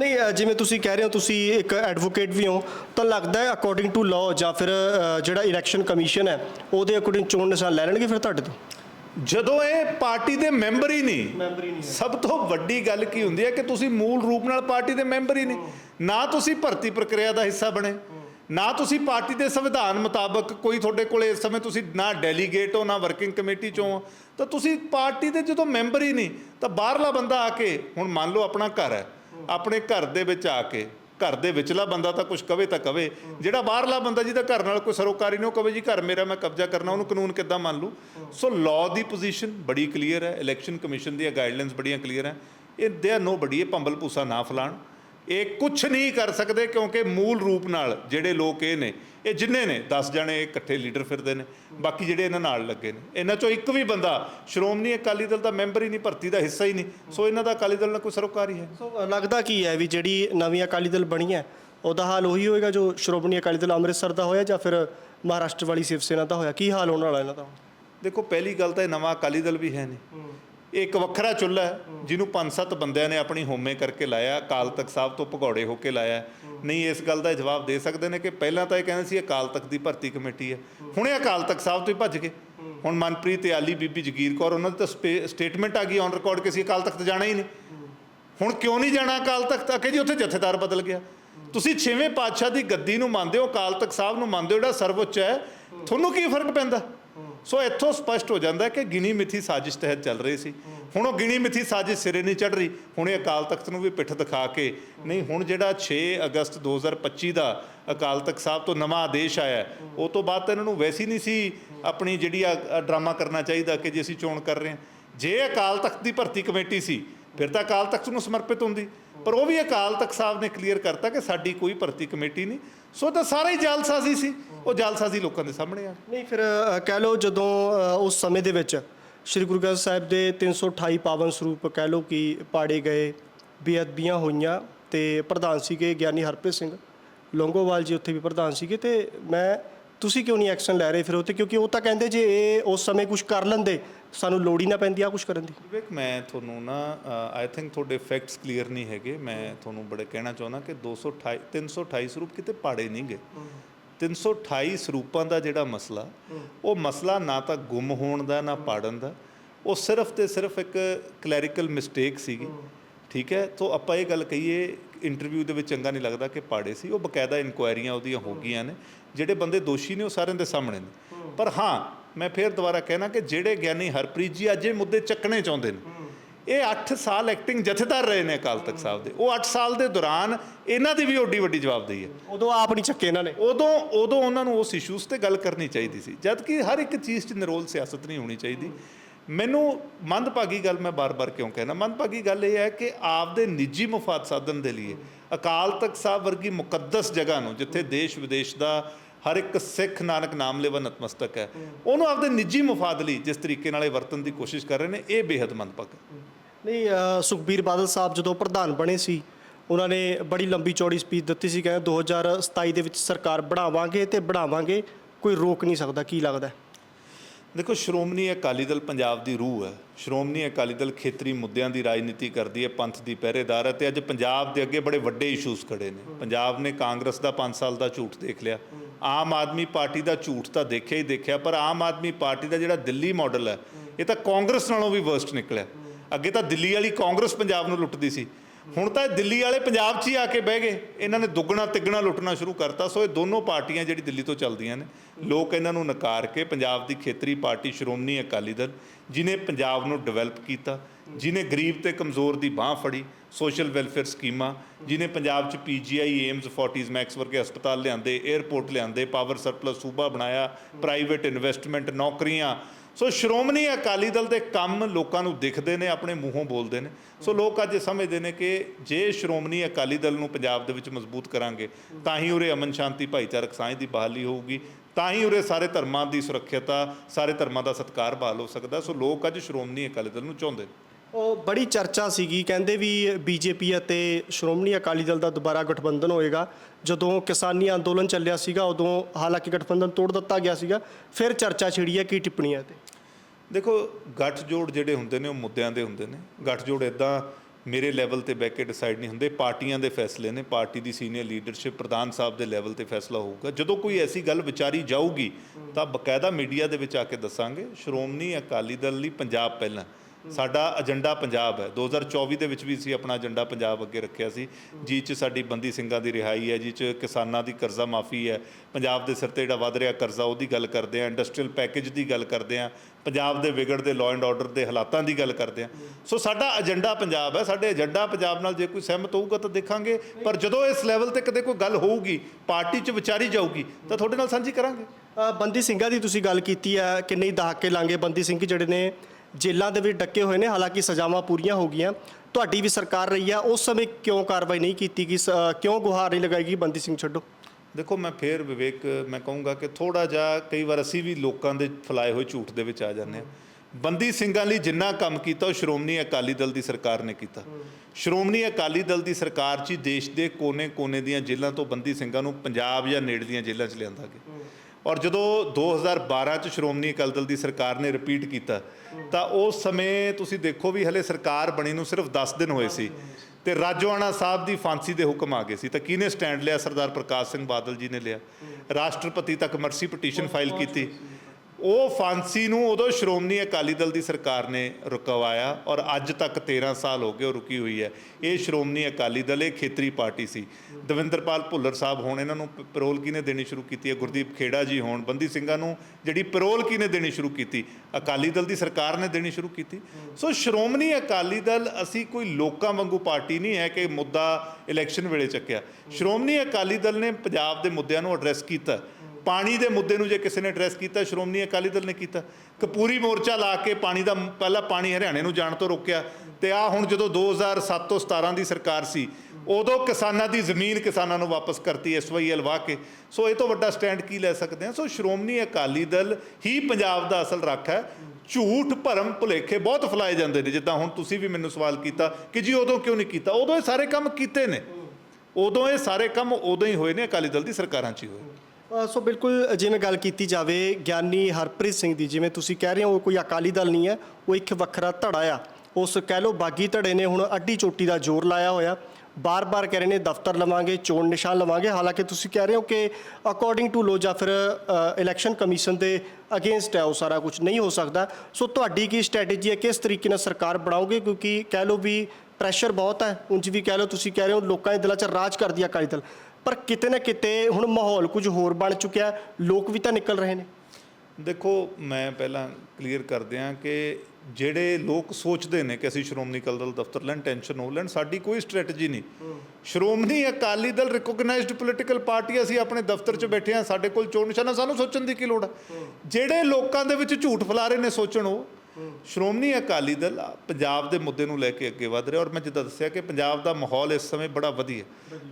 ਨਹੀਂ ਜਿਵੇਂ ਤੁਸੀਂ ਕਹਿ ਰਹੇ ਹੋ, ਤੁਸੀਂ ਇੱਕ ਐਡਵੋਕੇਟ ਵੀ ਹੋ, ਤਾਂ ਲੱਗਦਾ ਹੈ ਅਕੋਰਡਿੰਗ ਟੂ ਲਾਅ ਜਾਂ ਫਿਰ ਜਿਹੜਾ ਇਲੈਕਸ਼ਨ ਕਮਿਸ਼ਨ ਹੈ, ਉਹਦੇ ਅਕੋਰਡਿੰਗ ਚੋਣ ਨਿਸ਼ਾਨ ਲੈ ਲੈਣਗੇ ਫਿਰ ਤੁਹਾਡੇ ਤੋਂ? ਜਦੋਂ ਇਹ ਪਾਰਟੀ ਦੇ ਮੈਂਬਰ ਹੀ ਨਹੀਂ ਮੈਂਬਰ ਹੀ ਨਹੀਂ ਸਭ ਤੋਂ ਵੱਡੀ ਗੱਲ ਕੀ ਹੁੰਦੀ ਹੈ ਕਿ ਤੁਸੀਂ ਮੂਲ ਰੂਪ ਨਾਲ ਪਾਰਟੀ ਦੇ ਮੈਂਬਰ ਹੀ ਨਹੀਂ। ਨਾ ਤੁਸੀਂ ਭਰਤੀ ਪ੍ਰਕਿਰਿਆ ਦਾ ਹਿੱਸਾ ਬਣੇ ਨਾ ਤੁਸੀਂ ਪਾਰਟੀ ਦੇ ਸੰਵਿਧਾਨ ਮੁਤਾਬਕ ਕੋਈ ਤੁਹਾਡੇ ਕੋਲੇ ਇਸ ਸਮੇਂ ਤੁਸੀਂ ਨਾ ਡੈਲੀਗੇਟ ਹੋ ਨਾ ਵਰਕਿੰਗ ਕਮੇਟੀ ਚੋਂ ਤਾਂ ਤੁਸੀਂ ਪਾਰਟੀ ਦੇ ਜਦੋਂ ਮੈਂਬਰ ਹੀ ਨਹੀਂ ਤਾਂ ਬਾਹਰਲਾ ਬੰਦਾ ਆ ਕੇ ਹੁਣ ਮੰਨ ਲਓ ਆਪਣਾ ਘਰ ਹੈ। ਆਪਣੇ ਘਰ ਦੇ ਵਿੱਚ ਆ ਕੇ ਘਰ ਦੇ ਵਿਚਲਾ ਬੰਦਾ ਤਾਂ ਕੁਝ ਕਵੇ ਤਾਂ ਕਵੇ। ਜਿਹੜਾ ਬਾਹਰਲਾ ਬੰਦਾ ਜਿਹਦਾ ਘਰ ਨਾਲ ਕੋਈ ਸਰੋਕਾਰੀ ਨਹੀਂ, ਉਹ ਕਵੇ ਜੀ ਘਰ ਮੇਰਾ ਮੈਂ ਕਬਜ਼ਾ ਕਰਨਾ, ਉਹਨੂੰ ਕਾਨੂੰਨ ਕਿੱਦਾਂ ਮੰਨ ਲੂ? ਸੋ ਲਾਅ ਦੀ ਪੋਜੀਸ਼ਨ ਬੜੀ ਕਲੀਅਰ ਹੈ ਇਲੈਕਸ਼ਨ ਕਮਿਸ਼ਨ ਦੀਆਂ ਗਾਈਡਲਾਈਨਸ ਬੜੀਆਂ ਕਲੀਅਰ ਹੈ। ਇਹ ਦੇ ਨੋ ਬੜੀ ਇਹ ਭੰਬਲ ਭੂਸਾ ਨਾ ਫਲਾਣ ਇਹ ਕੁਝ ਨਹੀਂ ਕਰ ਸਕਦੇ ਕਿਉਂਕਿ ਮੂਲ ਰੂਪ ਨਾਲ ਜਿਹੜੇ ਲੋਕ ਇਹ ਨੇ ਇਹ ਜਿੰਨੇ ਨੇ 10 ਜਣੇ ਇਕੱਠੇ ਲੀਡਰ ਫਿਰਦੇ ਨੇ ਬਾਕੀ ਜਿਹੜੇ ਇਹਨਾਂ ਨਾਲ ਲੱਗੇ ਨੇ। ਇਹਨਾਂ ਚੋਂ ਇੱਕ ਵੀ ਬੰਦਾ ਸ਼੍ਰੋਮਣੀ ਅਕਾਲੀ ਦਲ ਦਾ ਮੈਂਬਰ ਹੀ ਨਹੀਂ ਭਰਤੀ ਦਾ ਹਿੱਸਾ ਹੀ ਨਹੀਂ। ਸੋ ਇਹਨਾਂ ਦਾ ਅਕਾਲੀ ਦਲ ਨਾਲ ਕੋਈ ਸਰੋਕਾਰੀ ਹੈ ਸੋ ਅ, ਲੱਗਦਾ ਕੀ ਹੈ ਵੀ ਜਿਹੜੀ ਨਵੀਂ ਅਕਾਲੀ ਦਲ ਬਣੀ ਹੈ ਉਹਦਾ ਹਾਲ ਉਹੀ ਹੋਏਗਾ ਜੋ ਸ਼੍ਰੋਮਣੀ ਅਕਾਲੀ ਦਲ ਅੰਮ੍ਰਿਤਸਰ ਦਾ ਹੋਇਆ ਜਾਂ ਫਿਰ ਮਹਾਰਾਸ਼ਟਰ ਵਾਲੀ ਸ਼ਿਵ ਸੇਨਾ ਦਾ ਹੋਇਆ? ਕੀ ਹਾਲ ਹੋਣ ਵਾਲਾ ਇਹਨਾਂ ਦਾ? ਦੇਖੋ ਪਹਿਲੀ ਗੱਲ ਤਾਂ ਇਹ ਨਵਾਂ ਅਕਾਲੀ ਦਲ ਵੀ ਹੈ ਨਹੀਂ। ਇਹ ਇੱਕ ਵੱਖਰਾ ਚੁੱਲ੍ਹਾ ਹੈ, ਜਿਹਨੂੰ ਪੰਜ ਸੱਤ ਬੰਦਿਆਂ ਨੇ ਆਪਣੀ ਹੋਮੇ ਕਰਕੇ ਲਾਇਆ, ਅਕਾਲ ਤਖਤ ਸਾਹਿਬ ਤੋਂ ਭਗੌੜੇ ਹੋ ਕੇ ਲਾਇਆ। ਨਹੀਂ, ਇਸ ਗੱਲ ਦਾ ਜਵਾਬ ਦੇ ਸਕਦੇ ਨੇ ਕਿ ਪਹਿਲਾਂ ਤਾਂ ਇਹ ਕਹਿੰਦੇ ਸੀ ਅਕਾਲ ਤਖਤ ਦੀ ਭਰਤੀ ਕਮੇਟੀ ਹੈ। ਹੁਣ ਇਹ ਅਕਾਲ ਤਖਤ ਸਾਹਿਬ ਤੋਂ ਹੀ ਭੱਜ ਗਏ। ਹੁਣ ਮਨਪ੍ਰੀਤ ਤੇ ਆਲੀ ਬੀਬੀ ਜਗੀਰ ਕੌਰ, ਉਹਨਾਂ ਦੀ ਤਾਂ ਸਟੇਟਮੈਂਟ ਆ ਗਈ ਔਨ ਰਿਕਾਰਡ ਕਿ ਅਸੀਂ ਅਕਾਲ ਤਖਤ ਜਾਣਾ ਹੀ ਨਹੀਂ। ਹੁਣ ਕਿਉਂ ਨਹੀਂ ਜਾਣਾ ਅਕਾਲ ਤਖਤ? ਆਕੇ ਜੀ, ਉੱਥੇ ਜਥੇਦਾਰ ਬਦਲ ਗਿਆ। ਤੁਸੀਂ ਛੇਵੇਂ ਪਾਤਸ਼ਾਹ ਦੀ ਗੱਦੀ ਨੂੰ ਮੰਨਦੇ ਹੋ, ਅਕਾਲ ਤਖਤ ਸਾਹਿਬ ਨੂੰ ਮੰਨਦੇ ਹੋ, ਜਿਹੜਾ ਸਰਵਉੱਚ ਹੈ, ਤੁਹਾਨੂੰ ਕੀ ਫ਼ਰਕ ਪੈਂਦਾ? ਸੋ ਇੱਥੋਂ ਸਪਸ਼ਟ ਹੋ ਜਾਂਦਾ ਕਿ ਗਿਣੀ ਮਿੱਥੀ ਸਾਜ਼ਿਸ਼ ਤਹਿਤ ਚੱਲ ਰਹੀ ਸੀ। ਹੁਣ ਉਹ ਗਿਣੀ ਮਿੱਥੀ ਸਾਜ਼ਿਸ਼ ਸਿਰੇ ਨਹੀਂ ਚੜ ਰਹੀ। ਹੁਣ ਇਹ ਅਕਾਲ ਤਖਤ ਨੂੰ ਵੀ ਪਿੱਠ ਦਿਖਾ ਕੇ, ਨਹੀਂ, ਹੁਣ ਜਿਹੜਾ 6 ਅਗਸਤ 2025 ਦਾ ਅਕਾਲ ਤਖਤ ਸਾਹਿਬ ਤੋਂ ਨਵਾਂ ਆਦੇਸ਼ ਆਇਆ ਉਹ ਤੋਂ ਬਾਅਦ ਤਾਂ ਇਹਨਾਂ ਨੂੰ ਵੈਸੀ ਨਹੀਂ ਸੀ ਆਪਣੀ ਜਿਹੜੀ ਆ ਡਰਾਮਾ ਕਰਨਾ ਚਾਹੀਦਾ ਕਿ ਜੇ ਅਸੀਂ ਚੋਣ ਕਰ ਰਹੇ ਹਾਂ। ਜੇ ਅਕਾਲ ਤਖਤ ਦੀ ਭਰਤੀ ਕਮੇਟੀ ਸੀ, ਫਿਰ ਤਾਂ ਅਕਾਲ ਤਖਤ ਨੂੰ ਸਮਰਪਿਤ ਹੁੰਦੀ। ਪਰ ਉਹ ਵੀ ਅਕਾਲ ਤਖਤ ਸਾਹਿਬ ਨੇ ਕਲੀਅਰ ਕਰਤਾ ਕਿ ਸਾਡੀ ਕੋਈ ਭਰਤੀ ਕਮੇਟੀ ਨਹੀਂ। ਸੋ ਤਾਂ ਸਾਰਾ ਹੀ ਜਾਲਸਾਜ਼ੀ ਸੀ। ਉਹ ਜਾਲਸਾਜ਼ੀ ਲੋਕਾਂ ਦੇ ਸਾਹਮਣੇ ਆ। ਨਹੀਂ ਫਿਰ ਅ, ਕਹਿ ਲਓ ਜਦੋਂ ਅ, ਉਸ ਸਮੇਂ ਦੇ ਵਿੱਚ ਸ੍ਰੀ ਗੁਰੂ ਗ੍ਰੰਥ ਸਾਹਿਬ ਦੇ 328 ਪਾਵਨ ਸਰੂਪ ਕਹਿ ਲਓ ਕਿ ਪਾੜੇ ਗਏ ਬੇਅਦਬੀਆਂ ਹੋਈਆਂ ਤੇ ਪ੍ਰਧਾਨ ਸੀਗੇ ਗਿਆਨੀ ਹਰਪ੍ਰੀਤ ਸਿੰਘ। ਲੌਂਗੋਵਾਲ ਜੀ ਉੱਥੇ ਵੀ ਪ੍ਰਧਾਨ ਸੀਗੇ ਤੇ ਮੈਂ ਤੁਸੀਂ ਕਿਉਂ ਨਹੀਂ ਐਕਸ਼ਨ ਲੈ ਰਹੇ ਫਿਰ ਉਹ ਕਿਉਂਕਿ ਉਹ ਤਾਂ ਕਹਿੰਦੇ ਜੇ ਇਹ ਉਸ ਸਮੇਂ ਕੁਝ ਕਰ ਲੈਂਦੇ ਸਾਨੂੰ ਲੋੜ ਹੀ ਨਾ ਪੈਂਦੀ ਆ ਕੁਝ ਕਰਨ ਦੀ। ਵਿਵੇਕ, ਮੈਂ ਤੁਹਾਨੂੰ ਨਾ ਆਈ ਥਿੰਕ ਤੁਹਾਡੇ ਫੈਕਟਸ ਕਲੀਅਰ ਨਹੀਂ ਹੈਗੇ। ਮੈਂ ਤੁਹਾਨੂੰ ਬੜੇ ਕਹਿਣਾ ਚਾਹੁੰਦਾ ਕਿ 228 328 ਸਰੂਪ ਕਿਤੇ ਪਾੜੇ ਨਹੀਂ ਗਏ। 328 ਸਰੂਪਾਂ ਦਾ ਜਿਹੜਾ ਮਸਲਾ, ਉਹ ਮਸਲਾ ਨਾ ਤਾਂ ਗੁੰਮ ਹੋਣ ਦਾ, ਨਾ ਪਾੜਨ ਦਾ। ਉਹ ਸਿਰਫ ਤੇ ਸਿਰਫ ਇੱਕ ਕਲੈਰੀਕਲ ਮਿਸਟੇਕ ਸੀਗੀ। ਠੀਕ ਹੈ? ਤੋਂ ਆਪਾਂ ਇਹ ਗੱਲ ਕਹੀਏ ਇੰਟਰਵਿਊ ਦੇ ਵਿੱਚ ਚੰਗਾ ਨਹੀਂ ਲੱਗਦਾ ਕਿ ਪਾੜੇ ਸੀ। ਉਹ ਬਕਾਇਦਾ ਇਨਕੁਆਇਰੀਆਂ ਉਹਦੀਆਂ ਹੋ ਗਈਆਂ ਨੇ। ਜਿਹੜੇ ਬੰਦੇ ਦੋਸ਼ੀ ਨੇ, ਉਹ ਸਾਰਿਆਂ ਦੇ ਸਾਹਮਣੇ ਨੇ। ਪਰ ਹਾਂ ਮੈਂ ਫੇਰ ਦੁਬਾਰਾ ਕਹਿਣਾ ਕਿ ਜਿਹੜੇ ਗਿਆਨੀ ਹਰਪ੍ਰੀਤ ਜੀ ਅੱਜ ਇਹ ਮੁੱਦੇ ਚੱਕਣੇ ਚਾਹੁੰਦੇ ਨੇ। ਇਹ 8 ਸਾਲ ਐਕਟਿੰਗ ਜਥੇਦਾਰ ਰਹੇ ਨੇ ਅਕਾਲ ਤਖਤ ਸਾਹਿਬ ਦੇ। ਉਹ 8 ਸਾਲ ਦੇ ਦੌਰਾਨ ਇਹਨਾਂ ਦੀ ਵੀ ਓਡੀ ਵੱਡੀ ਜਵਾਬਦੇਹੀ ਹੈ। ਉਦੋਂ ਆਪ ਨਹੀਂ ਚੱਕੇ ਇਹਨਾਂ ਨੇ। ਉਦੋਂ ਉਦੋਂ ਉਹਨਾਂ ਨੂੰ ਉਸ ਇਸ਼ੂਸ ਤੇ ਗੱਲ ਕਰਨੀ ਚਾਹੀਦੀ ਸੀ। ਜਦ ਕਿ ਹਰ ਇੱਕ ਚੀਜ਼ 'ਚ ਨਿਰੋਲ ਸਿਆਸਤ ਨਹੀਂ ਹੋਣੀ ਚਾਹੀਦੀ। ਮੈਨੂੰ ਮੰਦਭਾਗੀ ਗੱਲ ਮੈਂ ਬਾਰ-ਬਾਰ ਕਿਉਂ ਕਹਿਣਾ? ਮੰਦਭਾਗੀ ਗੱਲ ਇਹ ਹੈ ਕਿ ਆਪਦੇ ਨਿੱਜੀ ਮਫਾਦ ਸਾਧਨ ਦੇ ਲਈ ਅਕਾਲ ਤਖਤ ਸਾਹਿਬ ਵਰਗੀ ਮੁਕੱਦਸ ਜਗ੍ਹਾ ਨੂੰ ਜਿੱਥੇ ਦੇਸ਼ ਵਿਦੇਸ਼ ਦਾ ਹਰ ਇੱਕ ਸਿੱਖ ਨਾਨਕ ਨਾਮ ਲੈਵਾ ਨਤਮਸਤਕ ਹੈ। ਉਹਨੂੰ ਆਪਦੇ ਨਿੱਜੀ ਮਫਾਦ ਲਈ ਜਿਸ ਤਰੀਕੇ ਨਾਲ ਇਹ ਵਰਤਣ ਦੀ ਕੋਸ਼ਿਸ਼ ਕਰ ਰਹੇ ਨੇ, ਇਹ ਬੇਹੱਦ ਮੰਦਭਾਗ। ਹੈ ਨਹੀਂ ਸੁਖਬੀਰ ਬਾਦਲ ਸਾਹਿਬ ਜਦੋਂ ਪ੍ਰਧਾਨ ਬਣੇ ਸੀ, ਉਹਨਾਂ ਨੇ ਬੜੀ ਲੰਬੀ ਚੌੜੀ ਸਪੀਚ ਦਿੱਤੀ ਸੀ, ਕਹਿੰਦੇ 2027 ਦੇ ਵਿੱਚ ਸਰਕਾਰ ਬਣਾਵਾਂਗੇ ਤੇ ਬਣਾਵਾਂਗੇ, ਕੋਈ ਰੋਕ ਨਹੀਂ ਸਕਦਾ, ਕੀ ਲੱਗਦਾ ਦੇਖੋ, ਸ਼੍ਰੋਮਣੀ ਅਕਾਲੀ ਦਲ ਪੰਜਾਬ ਦੀ ਰੂਹ ਹੈ। ਸ਼੍ਰੋਮਣੀ ਅਕਾਲੀ ਦਲ ਖੇਤਰੀ ਮੁੱਦਿਆਂ ਦੀ ਰਾਜਨੀਤੀ ਕਰਦੀ ਹੈ, ਪੰਥ ਦੀ ਪਹਿਰੇਦਾਰ ਹੈ ਤੇ ਅੱਜ ਪੰਜਾਬ ਦੇ ਅੱਗੇ ਬੜੇ ਵੱਡੇ ਇਸ਼ੂਸ ਖੜੇ ਨੇ। ਪੰਜਾਬ ਨੇ ਕਾਂਗਰਸ ਦਾ 5 ਸਾਲ ਦਾ ਝੂਠ ਦੇਖ ਲਿਆ। ਆਮ ਆਦਮੀ ਪਾਰਟੀ ਦਾ ਝੂਠ ਤਾਂ ਦੇਖਿਆ ਹੀ ਦੇਖਿਆ, ਪਰ ਆਮ ਆਦਮੀ ਪਾਰਟੀ ਦਾ ਜਿਹੜਾ ਦਿੱਲੀ ਮਾਡਲ ਹੈ, ਇਹ ਤਾਂ ਕਾਂਗਰਸ ਨਾਲੋਂ ਵੀ ਵਰਸਟ ਨਿਕਲਿਆ। ਅੱਗੇ ਤਾਂ ਦਿੱਲੀ ਵਾਲੀ ਕਾਂਗਰਸ ਪੰਜਾਬ ਨੂੰ ਲੁੱਟਦੀ ਸੀ। ਹੁਣ ਤਾਂ ਇਹ ਦਿੱਲੀ ਵਾਲੇ ਪੰਜਾਬ 'ਚ ਹੀ ਆ ਕੇ ਬਹਿ ਗਏ। ਇਹਨਾਂ ਨੇ ਦੁੱਗਣਾ, ਤਿੱਗਣਾ ਲੁੱਟਣਾ ਸ਼ੁਰੂ ਕਰਤਾ। ਸੋ ਇਹ ਦੋਨੋਂ ਪਾਰਟੀਆਂ ਜਿਹੜੀ ਦਿੱਲੀ ਤੋਂ ਚੱਲਦੀਆਂ ਨੇ, ਲੋਕ ਇਹਨਾਂ ਨੂੰ ਨਕਾਰ ਕੇ ਪੰਜਾਬ ਦੀ ਖੇਤਰੀ ਪਾਰਟੀ ਸ਼੍ਰੋਮਣੀ ਅਕਾਲੀ ਦਲ, ਜਿਨੇ ਪੰਜਾਬ ਨੂੰ ਡਿਵੈਲਪ ਕੀਤਾ, ਜਿਨੇ ਗਰੀਬ ਤੇ ਕਮਜ਼ੋਰ ਦੀ ਬਾਹ ਫੜੀ ਸੋਸ਼ਲ ਵੈਲਫੇਅਰ ਸਕੀਮਾਂ, ਜਿਨੇ ਪੰਜਾਬ 'ਚ ਪੀਜੀਆਈ ਏਮਸ ਫੋਰਟੀਜ਼ ਮੈਕਸ ਵਰਗੇ ਹਸਪਤਾਲ ਲਿਆਂਦੇ 에ਅਰਪੋਰਟ ਲਿਆਂਦੇ ਪਾਵਰ ਸਰਪਲਸ ਸੂਬਾ ਬਣਾਇਆ ਪ੍ਰਾਈਵੇਟ ਇਨਵੈਸਟਮੈਂਟ ਨੌਕਰੀਆਂ ਸੋ ਸ਼੍ਰੋਮਣੀ ਅਕਾਲੀ ਦਲ ਦੇ ਕੰਮ ਲੋਕਾਂ ਨੂੰ ਦਿਖਦੇ ਨੇ, ਆਪਣੇ ਮੂੰਹੋਂ ਬੋਲਦੇ ਨੇ। ਸੋ ਲੋਕ ਅੱਜ ਸਮਝਦੇ ਨੇ ਕਿ ਜੇ ਸ਼੍ਰੋਮਣੀ ਅਕਾਲੀ ਦਲ ਨੂੰ ਪੰਜਾਬ ਦੇ ਵਿੱਚ ਮਜ਼ਬੂਤ ਕਰਾਂਗੇ, ਤਾਂ ਹੀ ਉਰੇ ਅਮਨ ਸ਼ਾਂਤੀ, ਭਾਈਚਾਰਕ ਸਾਂਝ ਦੀ ਬਹਾਲੀ ਹੋਊਗੀ, ਤਾਂ ਹੀ ਉਰੇ ਸਾਰੇ ਧਰਮਾਂ ਦੀ ਸੁਰੱਖਿਅਤਾ, ਸਾਰੇ ਧਰਮਾਂ ਦਾ ਸਤਿਕਾਰ ਬਹਾਲ ਹੋ ਸਕਦਾ। ਸੋ ਲੋਕ ਅੱਜ ਸ਼੍ਰੋਮਣੀ ਅਕਾਲੀ ਦਲ ਨੂੰ ਚਾਹੁੰਦੇ ਨੇ। ਉਹ ਬੜੀ ਚਰਚਾ ਸੀਗੀ। ਕਹਿੰਦੇ ਵੀ ਬੀਜੇਪੀ ਅਤੇ ਸ਼੍ਰੋਮਣੀ ਅਕਾਲੀ ਦਲ ਦਾ ਦੁਬਾਰਾ ਗਠਬੰਧਨ ਹੋਏਗਾ। ਜਦੋਂ ਕਿਸਾਨੀ ਅੰਦੋਲਨ ਚੱਲਿਆ ਸੀਗਾ, ਉਦੋਂ ਹਾਲਾਂਕਿ ਗਠਬੰਧਨ ਤੋੜ ਦਿੱਤਾ ਗਿਆ ਸੀਗਾ। ਫਿਰ ਚਰਚਾ ਛਿੜੀ ਹੈ, ਕੀ ਟਿੱਪਣੀਆਂ ਤੇ? ਦੇਖੋ, ਗੱਠਜੋੜ ਜਿਹੜੇ ਹੁੰਦੇ ਨੇ, ਉਹ ਮੁੱਦਿਆਂ ਦੇ ਹੁੰਦੇ ਨੇ। ਗੱਠਜੋੜ ਇਦਾਂ ਮੇਰੇ ਲੈਵਲ ਤੇ ਬਹਿ ਕੇ ਡਿਸਾਈਡ ਨਹੀਂ ਹੁੰਦੇ। ਪਾਰਟੀਆਂ ਦੇ ਫੈਸਲੇ ਨੇ। ਪਾਰਟੀ ਦੀ ਸੀਨੀਅਰ ਲੀਡਰਸ਼ਿਪ ਪ੍ਰਧਾਨ ਸਾਹਿਬ ਦੇ ਲੈਵਲ ਤੇ ਫੈਸਲਾ ਹੋਊਗਾ। ਜਦੋਂ ਕੋਈ ਐਸੀ ਗੱਲ ਵਿਚਾਰੀ ਜਾਊਗੀ, ਤਾਂ ਬਕਾਇਦਾ ਮੀਡੀਆ ਦੇ ਵਿੱਚ ਆ ਕੇ ਦੱਸਾਂਗੇ। ਸ਼੍ਰੋਮਣੀ ਅਕਾਲੀ ਦਲ ਲਈ ਪੰਜਾਬ ਪਹਿਲਾਂ। ਸਾਡਾ ਏਜੰਡਾ ਪੰਜਾਬ ਹੈ। 2024 ਦੇ ਵਿੱਚ ਵੀ ਅਸੀਂ ਆਪਣਾ ਏਜੰਡਾ ਪੰਜਾਬ ਅੱਗੇ ਰੱਖਿਆ ਸੀ। ਜਿਹ 'ਚ ਸਾਡੀ ਬੰਦੀ ਸਿੰਘਾਂ ਦੀ ਰਿਹਾਈ ਹੈ ਜਿਹ 'ਚ ਕਿਸਾਨਾਂ ਦੀ ਕਰਜ਼ਾ ਮਾਫੀ ਹੈ। ਪੰਜਾਬ ਦੇ ਸਿਰ ਤੇ ਜਿਹੜਾ ਵਧ ਰਿਹਾ ਕਰਜ਼ਾ, ਉਹਦੀ ਗੱਲ ਕਰਦੇ ਆ ਇੰਡਸਟਰੀਅਲ ਪੈਕੇਜ ਦੀ ਗੱਲ ਕਰਦੇ ਆ ਪੰਜਾਬ ਦੇ ਵਿਗੜਦੇ ਲਾਅ ਐਂਡ ਆਰਡਰ ਦੇ ਹਾਲਾਤਾਂ ਦੀ ਗੱਲ ਕਰਦੇ ਆ ਸੋ ਸਾਡਾ ਏਜੰਡਾ ਪੰਜਾਬ ਹੈ। ਸਾਡੇ ਏਜੰਡਾ ਪੰਜਾਬ ਨਾਲ ਜੇ ਕੋਈ ਸਹਿਮਤ ਹੋਊਗਾ ਤਾਂ ਦੇਖਾਂਗੇ। ਪਰ ਜਦੋਂ ਇਸ ਲੈਵਲ ਤੇ ਕਦੇ ਕੋਈ ਗੱਲ ਹੋਊਗੀ, ਪਾਰਟੀ 'ਚ ਵਿਚਾਰੀ ਜਾਊਗੀ, ਤਾਂ ਤੁਹਾਡੇ ਨਾਲ ਸਾਂਝੀ ਕਰਾਂਗੇ। ਬੰਦੀ ਸਿੰਘਾਂ ਦੀ ਤੁਸੀਂ ਗੱਲ ਕੀਤੀ ਹੈ ਕਿ ਨਹੀਂ ਦਹਾਕੇ ਲਾਂਗੇ ਬੰਦੀ ਸਿੰਘ ਜਿਹੜੇ ਨੇ। ਜੇਲ੍ਹਾਂ ਦੇ ਵਿੱਚ ਡੱਕੇ ਹੋਏ ਨੇ, ਹਾਲਾਂਕਿ ਸਜ਼ਾਵਾਂ ਪੂਰੀਆਂ ਹੋ ਗਈਆਂ। ਤੁਹਾਡੀ ਵੀ ਸਰਕਾਰ ਰਹੀ ਆ, ਉਸ ਸਮੇਂ ਕਿਉਂ ਕਾਰਵਾਈ ਨਹੀਂ ਕੀਤੀ ਗਈ? ਸ- ਕਿਉਂ ਗੁਹਾਰ ਨਹੀਂ ਲਗਾਈ ਗਈ? ਬੰਦੀ ਸਿੰਘ, ਛੱਡੋ। ਦੇਖੋ, ਮੈਂ ਫੇਰ ਵਿਵੇਕ, ਮੈਂ ਕਹੂੰਗਾ ਕਿ ਥੋੜਾ ਜਿਹਾ ਕਈ ਵਾਰ ਅਸੀਂ ਵੀ ਲੋਕਾਂ ਦੇ ਫਲਾਏ ਹੋਏ ਝੂਠ ਦੇ ਵਿੱਚ ਆ ਜਾਂਦੇ ਹਾਂ। ਬੰਦੀ ਸਿੰਘਾਂ ਲਈ ਜਿੰਨਾ ਕੰਮ ਕੀਤਾ, ਉਹ ਸ਼੍ਰੋਮਣੀ ਅਕਾਲੀ ਦਲ ਦੀ ਸਰਕਾਰ ਨੇ ਕੀਤਾ। ਸ਼੍ਰੋਮਣੀ ਅਕਾਲੀ ਦਲ ਦੀ ਸਰਕਾਰ 'ਚ ਹੀ ਦੇਸ਼ ਦੇ ਕੋਨੇ-ਕੋਨੇ ਦੀਆਂ ਜੇਲ੍ਹਾਂ ਤੋਂ ਬੰਦੀ ਸਿੰਘਾਂ ਨੂੰ ਪੰਜਾਬ ਜਾਂ ਨੇੜਲੀਆਂ ਜੇਲ੍ਹਾਂ 'ਚ ਲਿਆਂਦਾ ਗਿਆ। ਔਰ ਜਦੋਂ 2012 ਚ ਸ਼੍ਰੋਮਣੀ ਅਕਾਲੀ ਦਲ ਦੀ ਸਰਕਾਰ ਨੇ ਰਿਪੀਟ ਕੀਤਾ, ਤਾਂ ਉਸ ਸਮੇਂ ਤੁਸੀਂ ਦੇਖੋ ਵੀ ਹਲੇ ਸਰਕਾਰ ਬਣੀ ਨੂੰ ਸਿਰਫ 10 ਦਿਨ ਹੋਏ ਸੀ ਤੇ ਰਾਜੋਆਣਾ ਸਾਹਿਬ ਦੀ ਫਾਂਸੀ ਦੇ ਹੁਕਮ ਆ ਗਏ ਸੀ। ਤਾਂ ਕਿਹਨੇ ਸਟੈਂਡ ਲਿਆ? ਸਰਦਾਰ ਪ੍ਰਕਾਸ਼ ਸਿੰਘ ਬਾਦਲ ਜੀ ਨੇ ਲਿਆ। ਰਾਸ਼ਟਰਪਤੀ ਤੱਕ ਮਰਸੀ ਪਟੀਸ਼ਨ ਫਾਈਲ ਕੀਤੀ। ਉਹ ਫਾਂਸੀ ਨੂੰ ਉਦੋਂ ਸ਼੍ਰੋਮਣੀ ਅਕਾਲੀ ਦਲ ਦੀ ਸਰਕਾਰ ਨੇ ਰੁਕਵਾਇਆ ਔਰ ਅੱਜ ਤੱਕ 13 ਸਾਲ ਹੋ ਗਏ ਉਹ ਰੁਕੀ ਹੋਈ ਹੈ। ਇਹ ਸ਼੍ਰੋਮਣੀ ਅਕਾਲੀ ਦਲ, ਇਹ ਖੇਤਰੀ ਪਾਰਟੀ ਸੀ। ਦਵਿੰਦਰਪਾਲ ਭੁੱਲਰ ਸਾਹਿਬ ਹੋਣ ਇਹਨਾਂ ਨੂੰ ਪੈਰੋਲ ਕਿਹਨੇ ਦੇਣੀ ਸ਼ੁਰੂ ਕੀਤੀ ਹੈ? ਗੁਰਦੀਪ ਖੇੜਾ ਜੀ ਹੋਣ, ਬੰਦੀ ਸਿੰਘਾਂ ਨੂੰ ਜਿਹੜੀ ਪੈਰੋਲ ਕਿਹਨੇ ਦੇਣੀ ਸ਼ੁਰੂ ਕੀਤੀ? ਅਕਾਲੀ ਦਲ ਦੀ ਸਰਕਾਰ ਨੇ ਦੇਣੀ ਸ਼ੁਰੂ ਕੀਤੀ। ਸੋ ਸ਼੍ਰੋਮਣੀ ਅਕਾਲੀ ਦਲ, ਅਸੀਂ ਕੋਈ ਲੋਕਾਂ ਵਾਂਗੂ ਪਾਰਟੀ ਨਹੀਂ ਹੈ ਕਿ ਮੁੱਦਾ ਇਲੈਕਸ਼ਨ ਵੇਲੇ ਚੱਕਿਆ। ਸ਼੍ਰੋਮਣੀ ਅਕਾਲੀ ਦਲ ਨੇ ਪੰਜਾਬ ਦੇ ਮੁੱਦਿਆਂ ਨੂੰ ਐਡਰੈਸ ਕੀਤਾ। ਪਾਣੀ ਦੇ ਮੁੱਦੇ ਨੂੰ ਜੇ ਕਿਸੇ ਨੇ ਐਡਰੈਸ ਕੀਤਾ, ਸ਼੍ਰੋਮਣੀ ਅਕਾਲੀ ਦਲ ਨੇ ਕੀਤਾ, ਕਪੂਰੀ ਮੋਰਚਾ ਲਾ ਕੇ ਪਾਣੀ ਦਾ ਪਹਿਲਾਂ ਪਾਣੀ ਹਰਿਆਣੇ ਨੂੰ ਜਾਣ ਤੋਂ ਰੋਕਿਆ ਤੇ ਆ ਹੁਣ ਜਦੋਂ 2007 ਤੋਂ 17 ਦੀ ਸਰਕਾਰ ਸੀ, ਉਦੋਂ ਕਿਸਾਨਾਂ ਦੀ ਜ਼ਮੀਨ ਕਿਸਾਨਾਂ ਨੂੰ ਵਾਪਸ ਕਰਤੀ ਐਸਵਾਈਐਲ ਵਾਹ ਕੇ। ਸੋ ਇਹ ਤੋਂ ਵੱਡਾ ਸਟੈਂਡ ਕੀ ਲੈ ਸਕਦੇ ਆ? ਸੋ ਸ਼੍ਰੋਮਣੀ ਅਕਾਲੀ ਦਲ ਹੀ ਪੰਜਾਬ ਦਾ ਅਸਲ ਰੱਖ ਹੈ। ਝੂਠ ਭਰਮ ਭੁਲੇਖੇ ਬਹੁਤ ਫਲਾਏ ਜਾਂਦੇ ਨੇ। ਜਿੱਦਾਂ ਹੁਣ ਤੁਸੀਂ ਵੀ ਮੈਨੂੰ ਸਵਾਲ ਕੀਤਾ ਕਿ ਜੀ ਉਦੋਂ ਕਿਉਂ ਨਹੀਂ ਕੀਤਾ? ਉਦੋਂ ਇਹ ਸਾਰੇ ਕੰਮ ਕੀਤੇ ਨੇ। ਉਦੋਂ ਇਹ ਸਾਰੇ ਕੰਮ ਉਦੋਂ ਹੀ ਹੋਏ ਨੇ ਅਕਾਲੀ ਦਲ ਦੀ ਸਰਕਾਰਾਂ 'ਚ ਹੀ ਹੋਏ। ਸੋ ਬਿਲਕੁਲ ਜਿਵੇਂ ਗੱਲ ਕੀਤੀ ਜਾਵੇ ਗਿਆਨੀ ਹਰਪ੍ਰੀਤ ਸਿੰਘ ਦੀ, ਜਿਵੇਂ ਤੁਸੀਂ ਕਹਿ ਰਹੇ ਹੋ, ਉਹ ਕੋਈ ਅਕਾਲੀ ਦਲ ਨਹੀਂ ਹੈ, ਉਹ ਇੱਕ ਵੱਖਰਾ ਧੜਾ ਆ। ਉਸ ਕਹਿ ਲਓ ਬਾਗੀ ਧੜੇ ਨੇ ਹੁਣ ਅੱਡੀ ਚੋਟੀ ਦਾ ਜ਼ੋਰ ਲਾਇਆ ਹੋਇਆ। ਬਾਰ-ਬਾਰ ਕਹਿ ਰਹੇ ਨੇ ਦਫ਼ਤਰ ਲਵਾਂਗੇ, ਚੋਣ ਨਿਸ਼ਾਨ ਲਵਾਂਗੇ। ਹਾਲਾਂਕਿ ਤੁਸੀਂ ਕਹਿ ਰਹੇ ਹੋ ਕਿ ਅਕੋਰਡਿੰਗ ਟੂ ਲੋ ਜਾਂ ਫਿਰ ਇਲੈਕਸ਼ਨ ਕਮਿਸ਼ਨ ਦੇ ਅਗੇਂਸਟ ਹੈ, ਉਹ ਸਾਰਾ ਕੁਝ ਨਹੀਂ ਹੋ ਸਕਦਾ। ਸੋ ਤੁਹਾਡੀ ਕੀ ਸਟ੍ਰੈਟੇਜੀ ਹੈ, ਕਿਸ ਤਰੀਕੇ ਨਾਲ ਸਰਕਾਰ ਬਣਾਓਗੇ? ਕਿਉਂਕਿ ਕਹਿ ਲਓ ਵੀ ਪ੍ਰੈਸ਼ਰ ਬਹੁਤ ਹੈ। ਉਂਝ ਵੀ ਕਹਿ ਲਓ ਤੁਸੀਂ ਕਹਿ ਰਹੇ ਹੋ, ਲੋਕਾਂ ਦੇ ਦਿਲਾਂ 'ਚ ਰਾਜ ਕਰਦੀ ਹੈ ਅਕਾਲੀ ਦਲ। ਪਰ ਕਿਤੇ ਨਾ ਕਿਤੇ ਹੁਣ ਮਾਹੌਲ ਕੁਝ ਹੋਰ ਬਣ ਚੁੱਕਿਆ ਹੈ, ਲੋਕ ਵੀ ਤਾਂ ਨਿਕਲ ਰਹੇ ਨੇ। ਦੇਖੋ ਮੈਂ ਪਹਿਲਾਂ ਕਲੀਅਰ ਕਰ ਦਿਆਂ ਕਿ ਜਿਹੜੇ ਲੋਕ ਸੋਚਦੇ ਨੇ ਕਿ ਅਸੀਂ ਸ਼੍ਰੋਮਣੀ ਅਕਾਲੀ ਦਲ ਦਫ਼ਤਰ ਲੈਣ ਟੈਨਸ਼ਨ ਹੋ ਲੈਣ ਸਾਡੀ ਕੋਈ ਸਟ੍ਰੈਟਜੀ ਨਹੀਂ। Shiromani Akali Dal recognised political party ਅਸੀਂ ਆਪਣੇ ਦਫ਼ਤਰ 'ਚ ਬੈਠੇ ਹਾਂ ਸਾਡੇ ਕੋਲ ਚੋਣ ਨਿਸ਼ਾਨਾ ਸਾਨੂੰ ਸੋਚਣ ਦੀ ਕੀ ਲੋੜ ਹੈ। ਜਿਹੜੇ ਲੋਕਾਂ ਦੇ ਵਿੱਚ ਝੂਠ ਫੈਲਾ ਰਹੇ ਨੇ ਸੋਚਣ ਉਹ। ਸ਼੍ਰੋਮਣੀ ਅਕਾਲੀ ਦਲ ਪੰਜਾਬ ਦੇ ਮੁੱਦੇ ਨੂੰ ਲੈ ਕੇ ਅੱਗੇ ਵਧ ਰਿਹਾ ਔਰ ਮੈਂ ਜਿੱਦਾਂ ਦੱਸਿਆ ਕਿ ਪੰਜਾਬ ਦਾ ਮਾਹੌਲ ਇਸ ਸਮੇਂ ਬੜਾ ਵਧੀਆ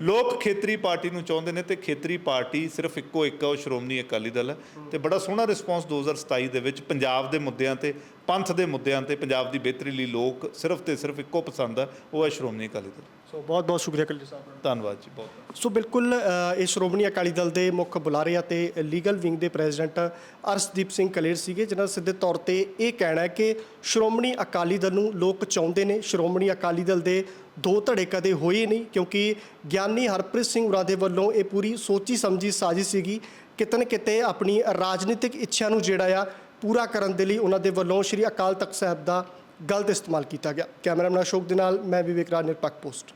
ਲੋਕ ਖੇਤਰੀ ਪਾਰਟੀ ਨੂੰ ਚਾਹੁੰਦੇ ਨੇ ਤੇ ਖੇਤਰੀ ਪਾਰਟੀ ਸਿਰਫ ਇੱਕੋ ਇੱਕ ਉਹ ਸ਼੍ਰੋਮਣੀ ਅਕਾਲੀ ਦਲ ਹੈ। ਤੇ ਬੜਾ ਸੋਹਣਾ ਰਿਸਪੌਂਸ 2027 ਦੇ ਵਿੱਚ ਪੰਜਾਬ ਦੇ ਮੁੱਦਿਆਂ ਤੇ ਪੰਥ ਦੇ ਮੁੱਦਿਆਂ ਤੇ ਪੰਜਾਬ ਦੀ ਬਿਹਤਰੀ ਲਈ ਲੋਕ ਸਿਰਫ ਤੇ ਸਿਰਫ ਇੱਕੋ ਪਸੰਦ ਆ ਉਹ ਹੈ ਸ਼੍ਰੋਮਣੀ ਅਕਾਲੀ ਦਲ। ਸੋ ਬਹੁਤ ਬਹੁਤ ਸ਼ੁਕਰੀਆ ਕਲੀ ਸਾਹਿਬ ਧੰਨਵਾਦ ਜੀ ਬਹੁਤ ਸੋ ਬਿਲਕੁਲ ਇਹ ਸ਼੍ਰੋਮਣੀ ਅਕਾਲੀ ਦਲ ਦੇ ਮੁੱਖ ਬੁਲਾਰੇ ਅਤੇ ਲੀਗਲ ਵਿੰਗ ਦੇ ਪ੍ਰੈਜ਼ੀਡੈਂਟ ਅਰਸ਼ਦੀਪ ਸਿੰਘ ਕਲੇਰ ਸੀਗੇ ਜਿਨ੍ਹਾਂ ਦਾ ਸਿੱਧੇ ਤੌਰ ਤੇ ਇਹ ਕਹਿਣਾ ਹੈ ਕਿ ਸ਼੍ਰੋਮਣੀ ਅਕਾਲੀ ਦਲ ਨੂੰ ਲੋਕ ਚਾਹੁੰਦੇ ਨੇ। ਸ਼੍ਰੋਮਣੀ ਅਕਾਲੀ ਦਲ ਦੇ ਦੋ ਧੜੇ ਕਦੇ ਹੋਏ ਨਹੀਂ ਕਿਉਂਕਿ ਗਿਆਨੀ ਹਰਪ੍ਰੀਤ ਸਿੰਘ ਉਰਾਂ ਦੇ ਵੱਲੋਂ ਇਹ ਪੂਰੀ ਸੋਚੀ ਸਮਝੀ ਸਾਜ਼ਿਸ਼ ਸੀਗੀ ਕਿਤੇ ਨਾ ਕਿਤੇ ਆਪਣੀ ਰਾਜਨੀਤਿਕ ਇੱਛਾ ਨੂੰ ਜਿਹੜਾ ਆ ਪੂਰਾ ਕਰਨ ਦੇ ਲਈ ਉਹਨਾਂ ਦੇ ਵੱਲੋਂ ਸ਼੍ਰੀ ਅਕਾਲ ਤਖਤ ਸਾਹਿਬ ਦਾ ਗਲਤ ਇਸਤੇਮਾਲ ਕੀਤਾ ਗਿਆ। ਕੈਮਰਾਮੈਨ ਅਸ਼ੋਕ ਦੇ ਨਾਲ ਮੈਂ ਵਿਵੇਕ ਰਾਜ, ਨਿਰਪੱਖ ਪੋਸਟ।